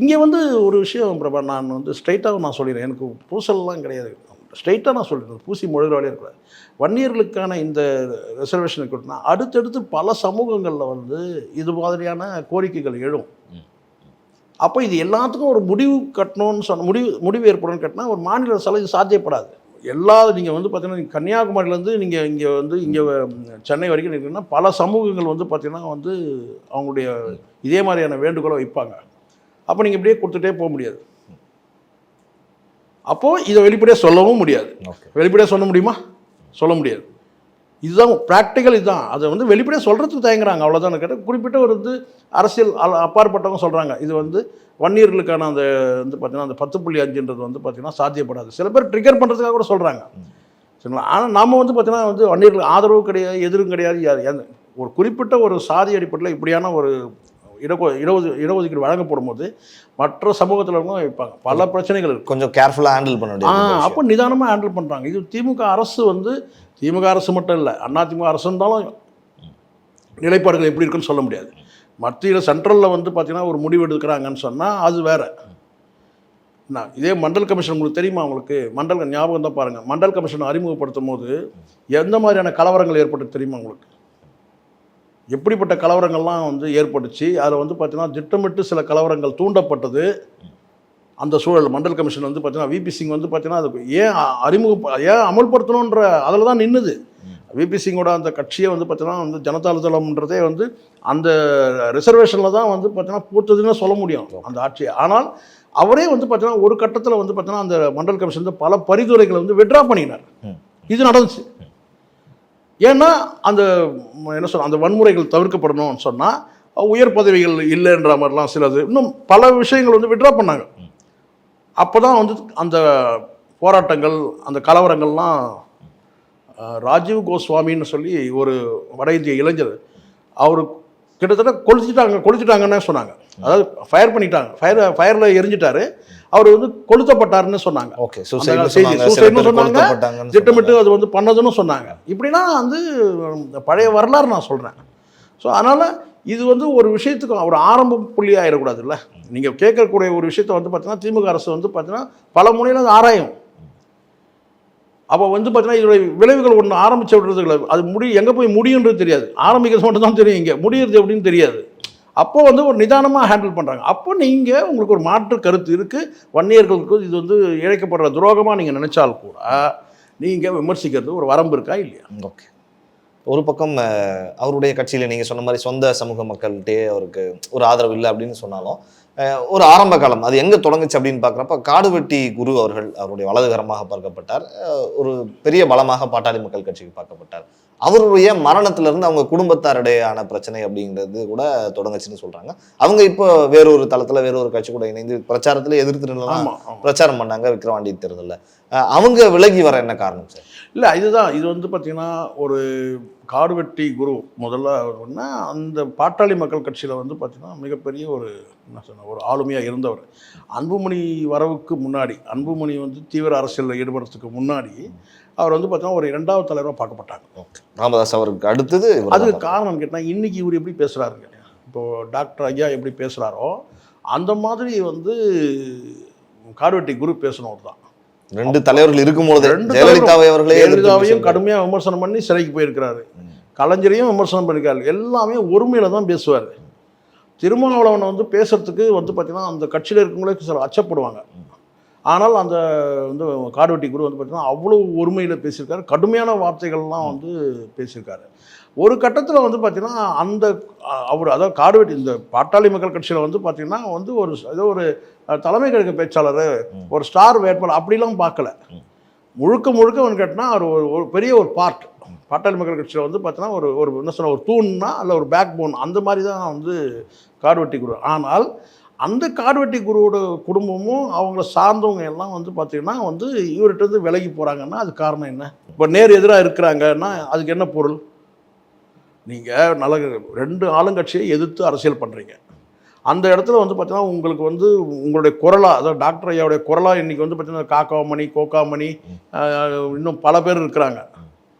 Speaker 1: இங்கே வந்து ஒரு விஷயம் பிரபா நான் வந்து ஸ்ட்ரைட்டாக நான் சொல்லிடுறேன். எனக்கு பூசல்லாம் கிடையாது. ஸ்ட்ரைட்டாக நான் சொல்லிடுறேன். பூசி முழுகிறாலே இருக்கக்கூடாது. வன்னியர்களுக்கான இந்த ரிசர்வேஷன் கொடுத்தா அடுத்தடுத்து பல சமூகங்களில் வந்து இது மாதிரியான கோரிக்கைகள் எழும். அப்போ இது எல்லாத்துக்கும் ஒரு முடிவு கட்டணும்னு சொன்ன முடிவு முடிவு ஏற்படணும்னு கட்டினா ஒரு மாநில அரசால் இது சாத்தியப்படாது. எல்லா நீங்கள் வந்து பார்த்தீங்கன்னா கன்னியாகுமரியிலேருந்து நீங்கள் இங்கே வந்து இங்கே சென்னை வரைக்கும் இருக்கீங்கன்னா பல சமூகங்கள் வந்து பார்த்தீங்கன்னா வந்து அவங்களுடைய இதே மாதிரியான வேண்டுகோளை வைப்பாங்க. அப்போ நீங்கள் இப்படியே கொடுத்துட்டே போக முடியாது. அப்போது இதை வெளிப்படையாக சொல்லவும் முடியாது. வெளிப்படையாக சொல்ல முடியுமா? சொல்ல முடியாது. இதுதான் ப்ராக்டிக்கல் இதுதான். அதை வந்து வெளிப்படையாக சொல்கிறதுக்கு தயங்குறாங்க. அவ்வளோதான் கேட்டால் குறிப்பிட்ட ஒரு வந்து அரசியல் அல- அப்பாற்பட்டவங்க சொல்கிறாங்க இது வந்து வன்னியர்களுக்கான அந்த வந்து பார்த்தீங்கன்னா அந்த பத்து புள்ளி அஞ்சுன்றது வந்து பார்த்தீங்கன்னா சாத்தியப்படாது. சில பேர் ட்ரிகர் பண்ணுறதுக்காக கூட சொல்கிறாங்க சரிங்களா? ஆனால் நாம வந்து பார்த்தீங்கன்னா வந்து வன்னியர்கள் ஆதரவு கிடையாது எதிரும் கிடையாது ஒரு குறிப்பிட்ட ஒரு சாதி அடிப்படையில் இப்படியான ஒரு இடஒ இடஒது இடஒதுக்கீடு வழங்கப்படும் போது மற்ற சமூகத்தில் இருக்கவங்க வைப்பாங்க. பல பிரச்சனைகள் இருக்கு.
Speaker 2: கொஞ்சம் கேர்ஃபுல்லா ஹேண்டில் பண்ண
Speaker 1: ஆ
Speaker 2: வேண்டியது
Speaker 1: அப்போ நிதானமாக ஹேண்டில் பண்ணுறாங்க இது திமுக அரசு வந்து திமுக அரசு மட்டும் இல்லை அதிமுக அரசு இருந்தாலும் நிலைப்பாடுகள் எப்படி இருக்குன்னு சொல்ல முடியாது. மத்தியில் சென்ட்ரலில் வந்து பார்த்தீங்கன்னா ஒரு முடிவு எடுக்கிறாங்கன்னு சொன்னால் அது வேற. நான் இதே மண்டல் கமிஷன் உங்களுக்கு தெரியுமா உங்களுக்கு? மண்டல் ஞாபகம் தான் பாருங்கள் மண்டல் கமிஷன் அறிமுகப்படுத்தும் போது எந்த மாதிரியான கலவரங்கள் ஏற்பட்டு தெரியுமா உங்களுக்கு? எப்படிப்பட்ட கலவரங்கள்லாம் வந்து ஏற்பட்டுச்சு? அதில் வந்து பார்த்தீங்கன்னா திட்டமிட்டு சில கலவரங்கள் தூண்டப்பட்டது. அந்த சூழல் மண்டல் கமிஷன் வந்து பார்த்தீங்கன்னா விபி சிங் வந்து பார்த்தீங்கன்னா அதுக்கு ஏன் அறிமுக ஏன் அமல்படுத்தணுன்ற அதில் தான் நின்றுது விபி சிங்கோட அந்த கட்சியை வந்து பார்த்தீங்கன்னா வந்து ஜனதாதளம்ன்றதே வந்து அந்த ரிசர்வேஷனில் தான் வந்து பார்த்தீங்கன்னா பூர்த்ததுன்னு சொல்ல முடியும் அந்த ஆட்சியை. ஆனால் அவரே வந்து பார்த்தீங்கன்னா ஒரு கட்டத்தில் வந்து பார்த்தீங்கன்னா அந்த மண்டல் கமிஷன் வந்து பல பரிந்துரைகளை வந்து விட்ரா பண்ணினார். இது நடந்துச்சு. ஏன்னா அந்த என்ன சொல்ல அந்த வன்முறைகள் தவிர்க்கப்படணும்னு சொன்னால் உயர் பதவிகள் இல்லைன்ற மாதிரிலாம் சிலது இன்னும் பல விஷயங்கள் வந்து விட்ரா பண்ணாங்க. அப்போ தான் வந்து அந்த போராட்டங்கள் அந்த கலவரங்கள்லாம் ராஜீவ் கோஸ்வாமின்னு சொல்லி ஒரு வட இந்திய இளைஞர் அவர் கிட்டத்தட்ட கொளுத்திட்டாங்க கொளுத்திட்டாங்கன்னு சொன்னாங்க. அதாவது ஃபயர் பண்ணிட்டாங்க. ஃபயர் ஃபயரில் எரிஞ்சிட்டாரு. அவர் வந்து கொளுத்தப்பட்டாருன்னு சொன்னாங்க.
Speaker 2: ஓகே
Speaker 1: அந்த
Speaker 2: சூசைட்
Speaker 1: செய்தி,
Speaker 2: சொன்னாங்க
Speaker 1: திட்டமிட்டு அது வந்து பண்ணதுன்னு சொன்னாங்க. இப்படின்னா வந்து பழைய வரலாறு நான் சொல்கிறேன் ஸோ அதனால் இது வந்து ஒரு விஷயத்துக்கு ஒரு ஆரம்ப புள்ளி ஆகிடக்கூடாதுல்ல நீங்கள் கேட்கக்கூடிய ஒரு விஷயத்தை வந்து பார்த்தீங்கன்னா திமுக அரசு வந்து பார்த்தீங்கன்னா பல முனையில் அது ஆராயும். அப்போ வந்து பார்த்தீங்கன்னா இதோடைய விளைவுகள் ஒன்று ஆரம்பிச்சு விடுறது இல்லை. அது முடி எங்கே போய் முடியுன்றது தெரியாது. ஆரம்பிக்கிறது மட்டும் தான் தெரியும் இங்கே. முடியுறது அப்படின்னு தெரியாது. அப்போ வந்து ஒரு நிதானமாக ஹேண்டில் பண்ணுறாங்க அப்போ நீங்கள் உங்களுக்கு ஒரு மாற்று கருத்து இருக்குது வன்னியர்களுக்கு இது வந்து இழைக்கப்படுற துரோகமாக நீங்கள் நினச்சால் கூட நீங்கள் விமர்சிக்கிறது ஒரு வரம்பு இருக்கா இல்லையா?
Speaker 2: ஓகே. ஒரு பக்கம் அவருடைய கட்சியில நீங்க சொன்ன மாதிரி சொந்த சமூக மக்கள்கிட்டே அவருக்கு ஒரு ஆதரவு இல்லை அப்படின்னு சொன்னாலும் ஒரு ஆரம்ப காலம் அது எங்க தொடங்குச்சு அப்படின்னு பார்க்குறப்ப காடுவெட்டி குரு அவர்கள் அவருடைய வலதுகரமாக பார்க்கப்பட்டார். ஒரு பெரிய பலமாக பாட்டாளி மக்கள் கட்சிக்கு பார்க்கப்பட்டார். அவருடைய மரணத்திலிருந்து அவங்க குடும்பத்தாரிடையான பிரச்சனை அப்படிங்கிறது கூட தொடங்குச்சுன்னு சொல்றாங்க. அவங்க இப்போ வேறொரு தளத்துல வேறொரு கட்சி கூட இணைந்து பிரச்சாரத்துல எதிர்த்து பிரச்சாரம் பண்ணாங்க விக்ரவாண்டி தேர்தலில். அவங்க விலகி வர என்ன காரணம் சார்?
Speaker 1: இல்லை இதுதான். இது வந்து பார்த்தீங்கன்னா ஒரு காடுவெட்டி குரு முதல்ல ஒன்றா அந்த பாட்டாளி மக்கள் கட்சியில் வந்து பார்த்தீங்கன்னா மிகப்பெரிய ஒரு என்ன சொன்ன ஒரு ஆளுமையாக இருந்தவர். அன்புமணி வரவுக்கு முன்னாடி அன்புமணி வந்து தீவிர அரசியலில் ஈடுபடுறதுக்கு முன்னாடி அவர் வந்து பார்த்தீங்கன்னா ஒரு இரண்டாவது தலைவராக பார்க்கப்பட்டாங்க.
Speaker 2: ராமதாஸ் அவருக்கு அடுத்தது
Speaker 1: அதுக்கு காரணம் கேட்டால் இன்னைக்கு இவர் எப்படி பேசுகிறாருங்க இப்போது டாக்டர் ஐயா எப்படி பேசுகிறாரோ அந்த மாதிரி வந்து காடுவெட்டி குரு பேசினவர் தான்
Speaker 2: ரெண்டு தலைவர்கள் இருக்கும்போது
Speaker 1: ரெண்டு
Speaker 2: ஜெயலலிதாவை அவர்களே
Speaker 1: ஜெயலலிதாவையும். கடுமையாக விமர்சனம் பண்ணி சிறைக்கு போயிருக்கிறாரு. கலைஞரையும் விமர்சனம் பண்ணியிருக்காரு. எல்லாமே ஒருமையில தான் பேசுவார். திருமாவளவனை வந்து பேசுறதுக்கு வந்து பார்த்தீங்கன்னா அந்த கட்சியில் இருக்கவங்களே சில அச்சப்படுவாங்க. ஆனால் அந்த வந்து காடுவெட்டி குரு வந்து பார்த்தீங்கன்னா அவ்வளோ ஒருமையில் பேசியிருக்காரு. கடுமையான வார்த்தைகள்லாம் வந்து பேசியிருக்காரு. ஒரு கட்டத்தில் வந்து பார்த்தீங்கன்னா அந்த அவர் அதாவது காடுவெட்டி இந்த பாட்டாளி மக்கள் கட்சியில் வந்து பார்த்தீங்கன்னா வந்து ஒரு ஏதோ ஒரு தலைமை கழக பேச்சாளர் ஒரு ஸ்டார் வேட்பாளர் அப்படிலாம் பார்க்கல. முழுக்க முழுக்க வந்து கேட்டினா அவர் ஒரு ஒரு பெரிய ஒரு பார்ட் பாட்டாளி மக்கள் கட்சியில் வந்து பார்த்தீங்கன்னா ஒரு ஒரு என்ன சொல்ல ஒரு தூண்னா அல்ல ஒரு பேக் போன் அந்த மாதிரி தான் வந்து காடுவெட்டி குரு. ஆனால் அந்த காடுவெட்டி குருவோட குடும்பமும் அவங்கள சார்ந்தவங்க எல்லாம் வந்து பார்த்தீங்கன்னா வந்து இவர்கிட்ட இருந்து விலகி போகிறாங்கன்னா அது காரணம் என்ன? இப்போ நேர் எதிராக இருக்கிறாங்கன்னா அதுக்கு என்ன பொருள்? நீங்கள் நல்ல ரெண்டு ஆளுங்கட்சியை எதிர்த்து அரசியல் பண்ணுறீங்க அந்த இடத்துல வந்து பார்த்தீங்கன்னா உங்களுக்கு வந்து உங்களுடைய குரலா அதாவது டாக்டர் ஐயாவுடைய குரலா இன்னைக்கு வந்து பார்த்தீங்கன்னா காக்காமணி கோகாமணி ஆஹ், இன்னும் பல பேர் இருக்கிறாங்க.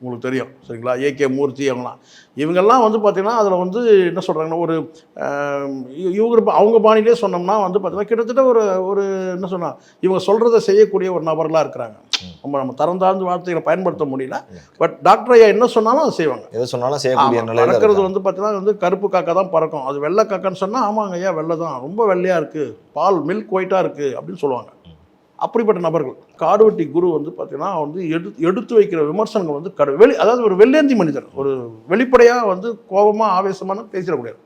Speaker 1: உங்களுக்கு தெரியும் சரிங்களா? ஏகே மூர்த்தி அவங்களாம் இவங்கெல்லாம் வந்து பார்த்தீங்கன்னா அதில் வந்து என்ன சொல்கிறாங்கன்னா ஒரு இவங்க அவங்க பாணியிலே சொன்னோம்னா வந்து பார்த்தீங்கன்னா கிட்டத்தட்ட ஒரு ஒரு என்ன சொன்னா இவங்க சொல்கிறத செய்யக்கூடிய ஒரு நபர்களாக இருக்கிறாங்க. நம்ம நம்ம தரம் தாழ்ந்த வார்த்தைகளை பயன்படுத்த முடியல. பட் டாக்டர் ஐயா என்ன சொன்னாலும் அதை செய்வாங்க.
Speaker 2: எது சொன்னாலும் செய்யக்கூடிய
Speaker 1: பறக்கிறது. வந்து பார்த்தீங்கன்னா வந்து கருப்பு காக்கா தான் பறக்கும். அது வெள்ளை காக்கான்னு சொன்னால் ஆமாங்க ஐயா வெள்ளை தான். ரொம்ப வெள்ளையாக இருக்குது பால் மில்க் ஒயிட்டாக இருக்குது அப்படின்னு சொல்லுவாங்க. அப்படிப்பட்ட நபர்கள். காடுவெட்டி குரு வந்து பார்த்தீங்கன்னா வந்து எடுத்து எடுத்து வைக்கிற விமர்சனங்கள் வந்து கடு வெளி அதாவது ஒரு வெள்ளேந்தி மனிதர். ஒரு வெளிப்படையாக வந்து கோபமாக ஆவேசமான பேசிடக்கூடியது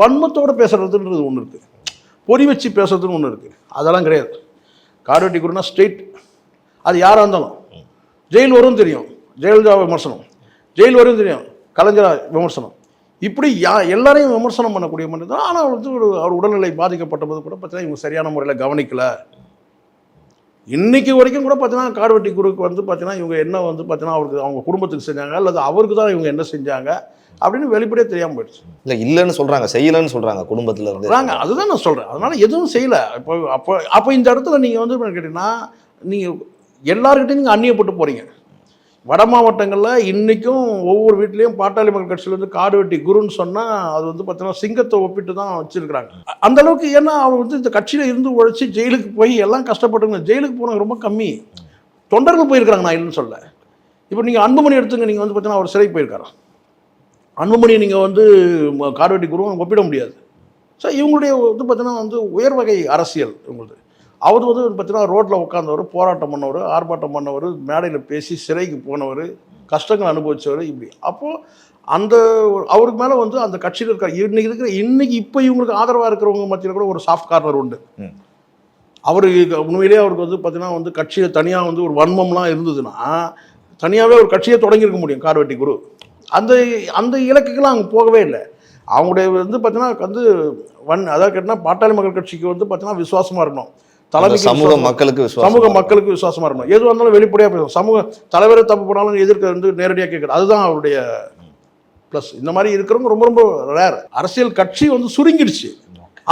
Speaker 1: வன்மத்தோடு பேசுறதுன்றது ஒன்று இருக்குது பொறி வச்சு பேசுறதுன்னு ஒன்று இருக்குது அதெல்லாம் கிடையாது. காடுவெட்டி குருனா ஸ்ட்ரெயிட் அது யாராக இருந்தாலும். ஜெயில் வரும் தெரியும். ஜெயலலிதா விமர்சனம். ஜெயில் வரும் தெரியும். கலைஞரா விமர்சனம். இப்படி யா எல்லாரையும் விமர்சனம் பண்ணக்கூடிய மனிதர். ஆனால் வந்து ஒரு அவர் உடல்நிலை பாதிக்கப்பட்ட போது கூட பார்த்தீங்கன்னா இவங்க சரியான முறையில் கவனிக்கலை. இன்னைக்கு வரைக்கும் கூட பார்த்தீங்கன்னா காடுவெட்டி குருக்கு வந்து பார்த்தீங்கன்னா இவங்க என்ன வந்து பார்த்தீங்கன்னா அவருக்கு அவங்க குடும்பத்துக்கு செஞ்சாங்க அல்லது அவருக்கு தான் இவங்க என்ன செஞ்சாங்க அப்படின்னு வெளிப்படையாக தெரியாமல் போயிடுச்சு.
Speaker 2: இல்ல இல்லன்னு சொல்றாங்க செய்யலன்னு சொல்றாங்க குடும்பத்துல இருந்து
Speaker 1: அதுதான் நான் சொல்கிறேன் அதனால எதுவும் செய்யலை. இப்போ அப்போ அப்போ இந்த இடத்துல நீங்கள் வந்து கேட்டிங்கன்னா நீங்கள் எல்லாருக்கிட்டையும் நீங்கள் அந்நியப்பட்டு போகிறீங்க வட மாவட்டங்களில் இன்றைக்கும் ஒவ்வொரு வீட்லேயும் பாட்டாளி மக்கள் கட்சியிலேருந்து காடு வெட்டி குருன்னு சொன்னால் அது வந்து பார்த்தீங்கன்னா சிங்கத்தை ஒப்பிட்டு தான் வச்சுருக்கிறாங்க. அந்த அளவுக்கு ஏன்னா அவர் வந்து இந்த கட்சியில் இருந்து உழைச்சி ஜெயிலுக்கு போய் எல்லாம் கஷ்டப்பட்டுங்க ஜெயிலுக்கு போனவங்க ரொம்ப கம்மி. தொண்டர்கள் போயிருக்கிறாங்க நான் இல்லைன்னு சொல்ல இப்போ நீங்கள் அன்புமணி எடுத்துங்க நீங்கள் வந்து பார்த்தீங்கன்னா அவர் சிறைக்கு போயிருக்காராம் அன்புமணியை நீங்கள் வந்து காடு வெட்டி குருவும் ஒப்பிட முடியாது. ஸோ இவங்களுடைய வந்து பார்த்தீங்கன்னா வந்து உயர் வகை அரசியல் இவங்களுக்கு அவர் வந்து பார்த்தீங்கன்னா ரோட்டில் உட்காந்தவர் போராட்டம் பண்ணவர் ஆர்ப்பாட்டம் பண்ணவர் மேடையில் பேசி சிறைக்கு போனவர் கஷ்டங்கள் அனுபவிச்சவர் இப்படி. அப்போது அந்த அவருக்கு மேலே வந்து அந்த கட்சியில் இருக்கிற இன்னைக்கு இருக்கிற இன்னைக்கு இப்போ இவங்களுக்கு ஆதரவாக இருக்கிறவங்க மத்தியில் கூட ஒரு சாஃப்ட் கார்னர் உண்டு. அவருக்கு உண்மையிலேயே அவருக்கு வந்து பார்த்தீங்கன்னா வந்து கட்சியில் தனியாக வந்து ஒரு வன்மம்லாம் இருந்ததுன்னா தனியாகவே ஒரு கட்சியை தொடங்கியிருக்க முடியும் கார்வெட்டி குரு அந்த அந்த இலக்குக்கெல்லாம் அவங்க போகவே இல்லை. அவங்களுடைய வந்து பார்த்தீங்கன்னா வந்து வன் அதாவது கேட்டால் பாட்டாளி மக்கள் கட்சிக்கு வந்து பார்த்தீங்கன்னா விசுவாசமாக இருக்கணும். தலைமைக்கு
Speaker 2: சமூக மக்களுக்கு
Speaker 1: சமூக மக்களுக்கு விசுவாசமா இருக்கணும். எது வந்தாலும் வெளிப்படையாக பேசணும் சமூக தலைவரே தப்பு பண்ணாலும் எதிர்க்க வந்து நேரடியாக கேட்குறது. அதுதான் அவருடைய ப்ளஸ் இந்த மாதிரி இருக்கிறவங்க ரொம்ப ரொம்ப ரேர் அரசியல் கட்சி வந்து சுருங்கிடுச்சு.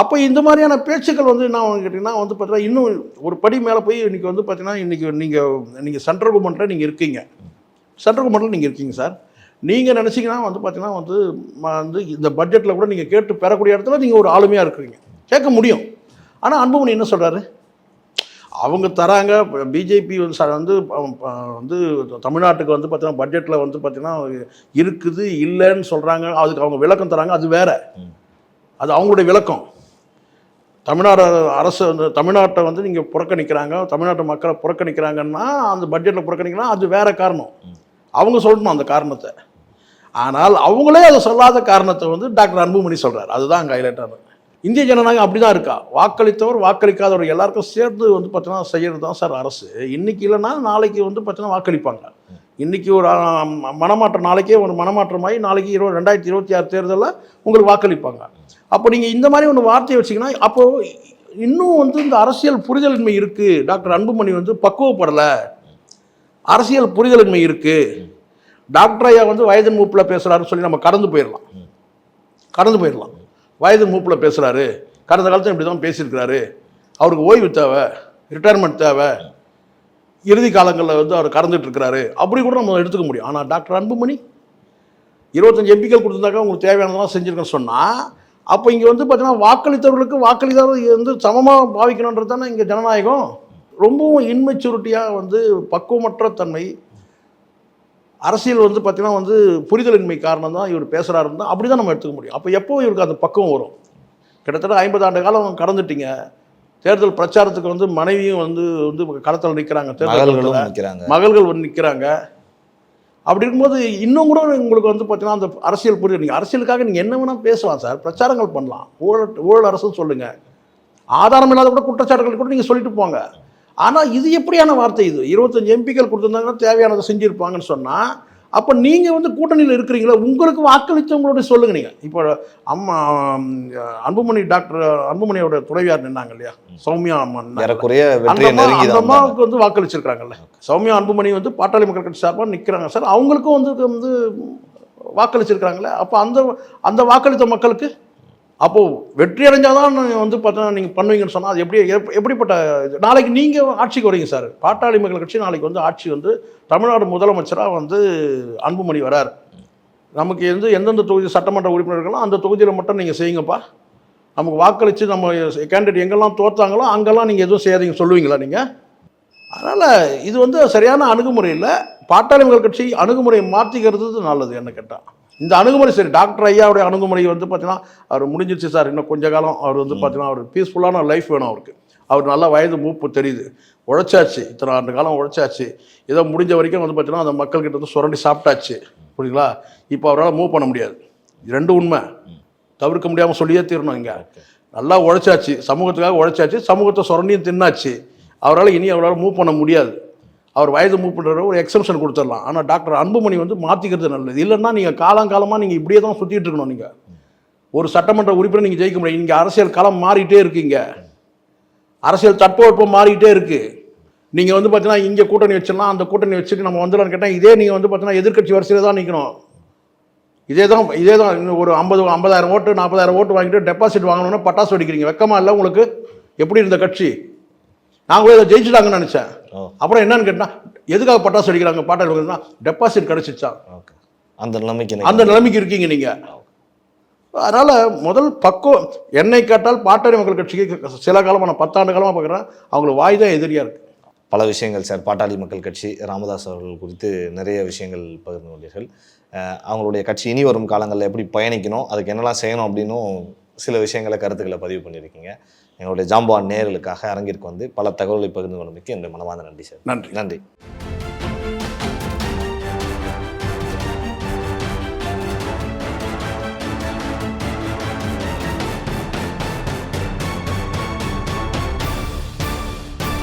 Speaker 1: அப்போ இந்த மாதிரியான பேச்சுக்கள் வந்து என்ன கேட்டிங்கன்னா வந்து பார்த்தீங்கன்னா இன்னும் ஒரு படி மேலே போய் இன்னைக்கு வந்து பார்த்தீங்கன்னா இன்னைக்கு நீங்கள் நீங்கள் சென்ட்ரல் கவர்மெண்ட்டில் நீங்கள் இருக்கீங்க. சென்ட்ரல் கவர்மெண்ட்டில் நீங்கள் இருக்கீங்க சார் நீங்கள் நினச்சிங்கன்னா வந்து பார்த்தீங்கன்னா வந்து வந்து இந்த பட்ஜெட்டில் கூட நீங்கள் கேட்டு பெறக்கூடிய இடத்துல நீங்கள் ஒரு ஆளுமையாக இருக்கிறீங்க. கேட்க முடியும். ஆனால் அன்புமணி என்ன சொல்கிறாரு அவங்க தராங்க. பிஜேபி வந்து வந்து தமிழ்நாட்டுக்கு வந்து பார்த்தீங்கன்னா பட்ஜெட்டில் வந்து பார்த்தீங்கன்னா இருக்குது இல்லைன்னு சொல்கிறாங்க அதுக்கு அவங்க விளக்கம் தராங்க. அது வேற. அது அவங்களுடைய விளக்கம். தமிழ்நாடு அரசு வந்து தமிழ்நாட்டை வந்து நீங்கள் புறக்கணிக்கிறாங்க. தமிழ்நாட்டு மக்களை புறக்கணிக்கிறாங்கன்னா அந்த பட்ஜெட்டில் புறக்கணிக்கிறாங்க அது வேற காரணம். அவங்க சொல்லணும் அந்த காரணத்தை. ஆனால் அவங்களே அதை சொல்லாத காரணத்தை வந்து டாக்டர் அன்புமணி சொல்றாரு. அதுதான் அங்கே ஹைலைட்டானது இந்திய ஜனநாயகம் அப்படி தான் இருக்கா? வாக்களித்தவர் வாக்களிக்காதவர் எல்லாருக்கும் சேர்ந்து வந்து பார்த்தீங்கன்னா செய்கிறது தான் சார் அரசு. இன்னைக்கு இல்லைன்னா நாளைக்கு வந்து பார்த்தீங்கன்னா வாக்களிப்பாங்க. இன்றைக்கி ஒரு மனமாற்றம் நாளைக்கே ஒரு மனமாற்றமாகி நாளைக்கு இருபது ரெண்டாயிரத்தி இருபத்தி ஆறு தேர்தலில் உங்களுக்கு வாக்களிப்பாங்க. அப்போ நீங்கள் இந்த மாதிரி ஒன்று வார்த்தையை வச்சிங்கன்னா அப்போது இன்னும் வந்து இந்த அரசியல் புரிதலின்மை இருக்குது டாக்டர் அன்புமணி வந்து பக்குவப்படலை. அரசியல் புரிதலின்மை இருக்குது டாக்டர் ஐயா வந்து வயதின் மூப்பில் பேசுகிறாருன்னு சொல்லி நம்ம கடந்து போயிடலாம் கடந்து போயிடலாம் வயது மூப்பில் பேசுகிறாரு கடந்த காலத்தில் இப்படி தான் பேசியிருக்கிறாரு. அவருக்கு ஓய்வு தேவை ரிட்டையர்மெண்ட் தேவை. இறுதி காலங்களில் வந்து அவர் கடந்துட்டு இருக்கிறாரு. அப்படி கூட நம்ம எடுத்துக்க முடியும். ஆனால் டாக்டர் அன்புமணி இருபத்தஞ்சு எம்பிக்கள் கொடுத்துருந்தாக்கா உங்களுக்கு தேவையானதெல்லாம் செஞ்சுருக்கேன்னு சொன்னால் அப்போ இங்கே வந்து பார்த்தீங்கன்னா வாக்களித்தவர்களுக்கு வாக்களித்தவர் வந்து சமமாக பாவிக்கணுன்றது தானே இங்கே ஜனநாயகம். ரொம்பவும் இன்மெச்சூரிட்டியாக வந்து பக்குவமற்ற தன்மை அரசியல் வந்து பார்த்தீங்கன்னா வந்து புரிதலின்மை காரணம் தான் இவர் பேசுகிறாருன்னு தான் அப்படி தான் நம்ம எடுத்துக்க முடியும். அப்போ எப்போ இவருக்கு அந்த பக்குவம் வரும்? கிட்டத்தட்ட ஐம்பது ஆண்டு காலம் கடந்துட்டீங்க. தேர்தல் பிரச்சாரத்துக்கு வந்து மனைவியும் வந்து வந்து களத்தில் நிற்கிறாங்க தேர்தல் மகள்கள் வந்து நிற்கிறாங்க அப்படி இருக்கும்போது இன்னும் கூட உங்களுக்கு வந்து பார்த்தீங்கன்னா அந்த அரசியல் புரியுது நீங்கள் அரசியலுக்காக நீங்கள் என்ன வேணால் பேசலாம் சார். பிரச்சாரங்கள் பண்ணலாம். ஊழல் ஊழல் அரசுன்னு சொல்லுங்கள் ஆதாரம் இல்லாத கூட குற்றச்சாட்டுகள் கூட நீங்கள் சொல்லிட்டு போங்க. ஆனால் இது எப்படியான வார்த்தை இது? இருபத்தஞ்சு எம்பிக்கள் கொடுத்துருந்தாங்கன்னா தேவையானதை செஞ்சுருப்பாங்கன்னு சொன்னால் அப்போ நீங்கள் வந்து கூட்டணியில் இருக்கிறீங்களா? உங்களுக்கு வாக்களித்தவங்களோட சொல்லுங்க நீங்கள் இப்போ அம்மா அன்புமணி டாக்டர் அன்புமணியோட துணைவியார் நின்னாங்க இல்லையா? சௌமியா அம்மா நின்னாங்க.
Speaker 2: ஏறக்குறைய
Speaker 1: அந்த. அம்மாவுக்கு வந்து வாக்களிச்சிருக்காங்கல்ல சௌமியா அன்புமணி வந்து பாட்டாளி மக்கள் கட்சி சார்பாக நிற்கிறாங்க சார். அவங்களுக்கும் வந்து வந்து வாக்களிச்சிருக்காங்களே அப்போ அந்த அந்த வாக்களித்த மக்களுக்கு அப்போது வெற்றி அடைஞ்சாதான் தான் வந்து பார்த்தீங்கன்னா நீங்கள் பண்ணுவீங்கன்னு சொன்னால் அது எப்படி எப்படிப்பட்ட இது? நாளைக்கு நீங்கள் ஆட்சிக்கு வரீங்க சார். பாட்டாளி மக்கள் கட்சி நாளைக்கு வந்து ஆட்சி வந்து தமிழ்நாடு முதலமைச்சராக வந்து அன்புமணி வரார். நமக்கு வந்து எந்தெந்த தொகுதி சட்டமன்ற உறுப்பினர்களோ அந்த தொகுதியில் மட்டும் நீங்கள் செய்யுங்கப்பா. நமக்கு வாக்களித்து நம்ம கேண்டிடேட் எங்கெல்லாம் தோற்றாங்களோ அங்கெல்லாம் நீங்கள் எதுவும் செய்யாதீங்க சொல்லுவீங்களா நீங்கள் அதனால் இது வந்து சரியான அணுகுமுறை இல்லை. பாட்டாளி மக்கள் கட்சி அணுகுமுறையை மாற்றிக்கிறது நல்லது என்ன கேட்டால் இந்த அணுகுமுறை சரி டாக்டர் ஐயாவுடைய அணுகுமுறை வந்து பார்த்தீங்கன்னா அவர் முடிஞ்சிருச்சு சார். இன்னும் கொஞ்ச காலம் அவர் வந்து பார்த்தீங்கன்னா அவர் பீஸ்ஃபுல்லான லைஃப் வேணும் அவருக்கு. அவர் நல்ல வயது மூப்பு தெரியுது. உழைச்சாச்சு. இத்தனை ஆண்டு காலம் உழைச்சாச்சு. ஏதோ முடிஞ்ச வரைக்கும் வந்து பார்த்தீங்கன்னா அந்த மக்கள்கிட்ட வந்து சுரண்டி சாப்பிட்டாச்சு. புரியுங்களா இப்போ அவரால் மூவ் பண்ண முடியாது. ரெண்டு உண்மை. தவிர்க்க முடியாமல் சொல்லியே தீரணும் இங்கே. நல்லா உழைச்சாச்சு. சமூகத்துக்காக உழைச்சாச்சு. சமூகத்தை சுரண்டியும் தின்னாச்சு. அவரால் இனி அவரால் மூவ் பண்ண முடியாது. அவர் வயது மூவ் பண்ணுற ஒரு எக்ஸம்ஷன் கொடுத்துடலாம். ஆனால் டாக்டர் அன்புமணி வந்து மாற்றிக்கிறது நல்லது. இல்லைன்னா நீங்கள் காலங்காலமாக நீங்கள் இப்படியே தான் சுற்றிட்டு இருக்கணும் நீங்கள் ஒரு சட்டமன்ற உறுப்பினர் நீங்கள் ஜெயிக்க முடியும் நீங்கள் அரசியல் களம் மாறிட்டே இருக்கீங்க. அரசியல் தட்பவெப்பம் மாறிட்டே இருக்குது நீங்கள் வந்து பார்த்தீங்கன்னா இங்கே கூட்டணி வச்சிடலாம் அந்த கூட்டணி வச்சுட்டு நம்ம வந்துடலாம்னு கேட்டால் இதே நீங்கள் வந்து பார்த்தீங்கன்னா எதிர்க்கட்சி வரிசையில் தான் நிற்கணும் இதே தான் இதே தான் இன்னும் ஒரு ஐம்பது ஐம்பதாயிரம் ஓட்டு நாற்பதாயிரம் ஓட்டு வாங்கிட்டு டெபாசிட் வாங்கணும்னா பட்டாசு வெடிக்கிறீங்க. வெக்கமாக இல்லை உங்களுக்கு. எப்படி இருந்த கட்சி? நான் கூட இதை ஜெயிச்சுட்டாங்கன்னு நினச்சேன். அப்புறம் என்னன்னு கேட்டால் எதுக்காக பட்டாசு வெடிக்கிறாங்க பாட்டாளி டெபாசிட் கிடச்சிச்சான்
Speaker 2: ஓகே. அந்த நிலைமைக்கு
Speaker 1: அந்த நிலைமைக்கு இருக்கீங்க நீங்கள் அதனால் முதல் பக்குவம் என்னை கேட்டால் பாட்டாளி மக்கள் கட்சிக்கு சில காலமாக நான் பத்தாண்டு காலமாக பார்க்குறேன் அவங்களுக்கு வாய் தான் எதிரியாக இருக்குது
Speaker 2: பல விஷயங்கள் சார். பாட்டாளி மக்கள் கட்சி ராமதாஸ் அவர்கள் குறித்து நிறைய விஷயங்கள் பகிர்ந்து கொண்டீர்கள். அவங்களுடைய கட்சி இனி வரும் காலங்களில் எப்படி பயணிக்கணும் அதுக்கு என்னெல்லாம் செய்யணும் அப்படின்னும் சில விஷயங்களை கருத்துக்களை பதிவு பண்ணியிருக்கீங்க. எங்களுடைய ஜாம்பவான் நேயர்களுக்காக அரங்கிற்கு வந்து பல தகவல்களை பகிர்ந்து கொண்டமைக்கு என்னுடைய மனமார்ந்த நன்றி சார்.
Speaker 1: நன்றி.
Speaker 2: நன்றி.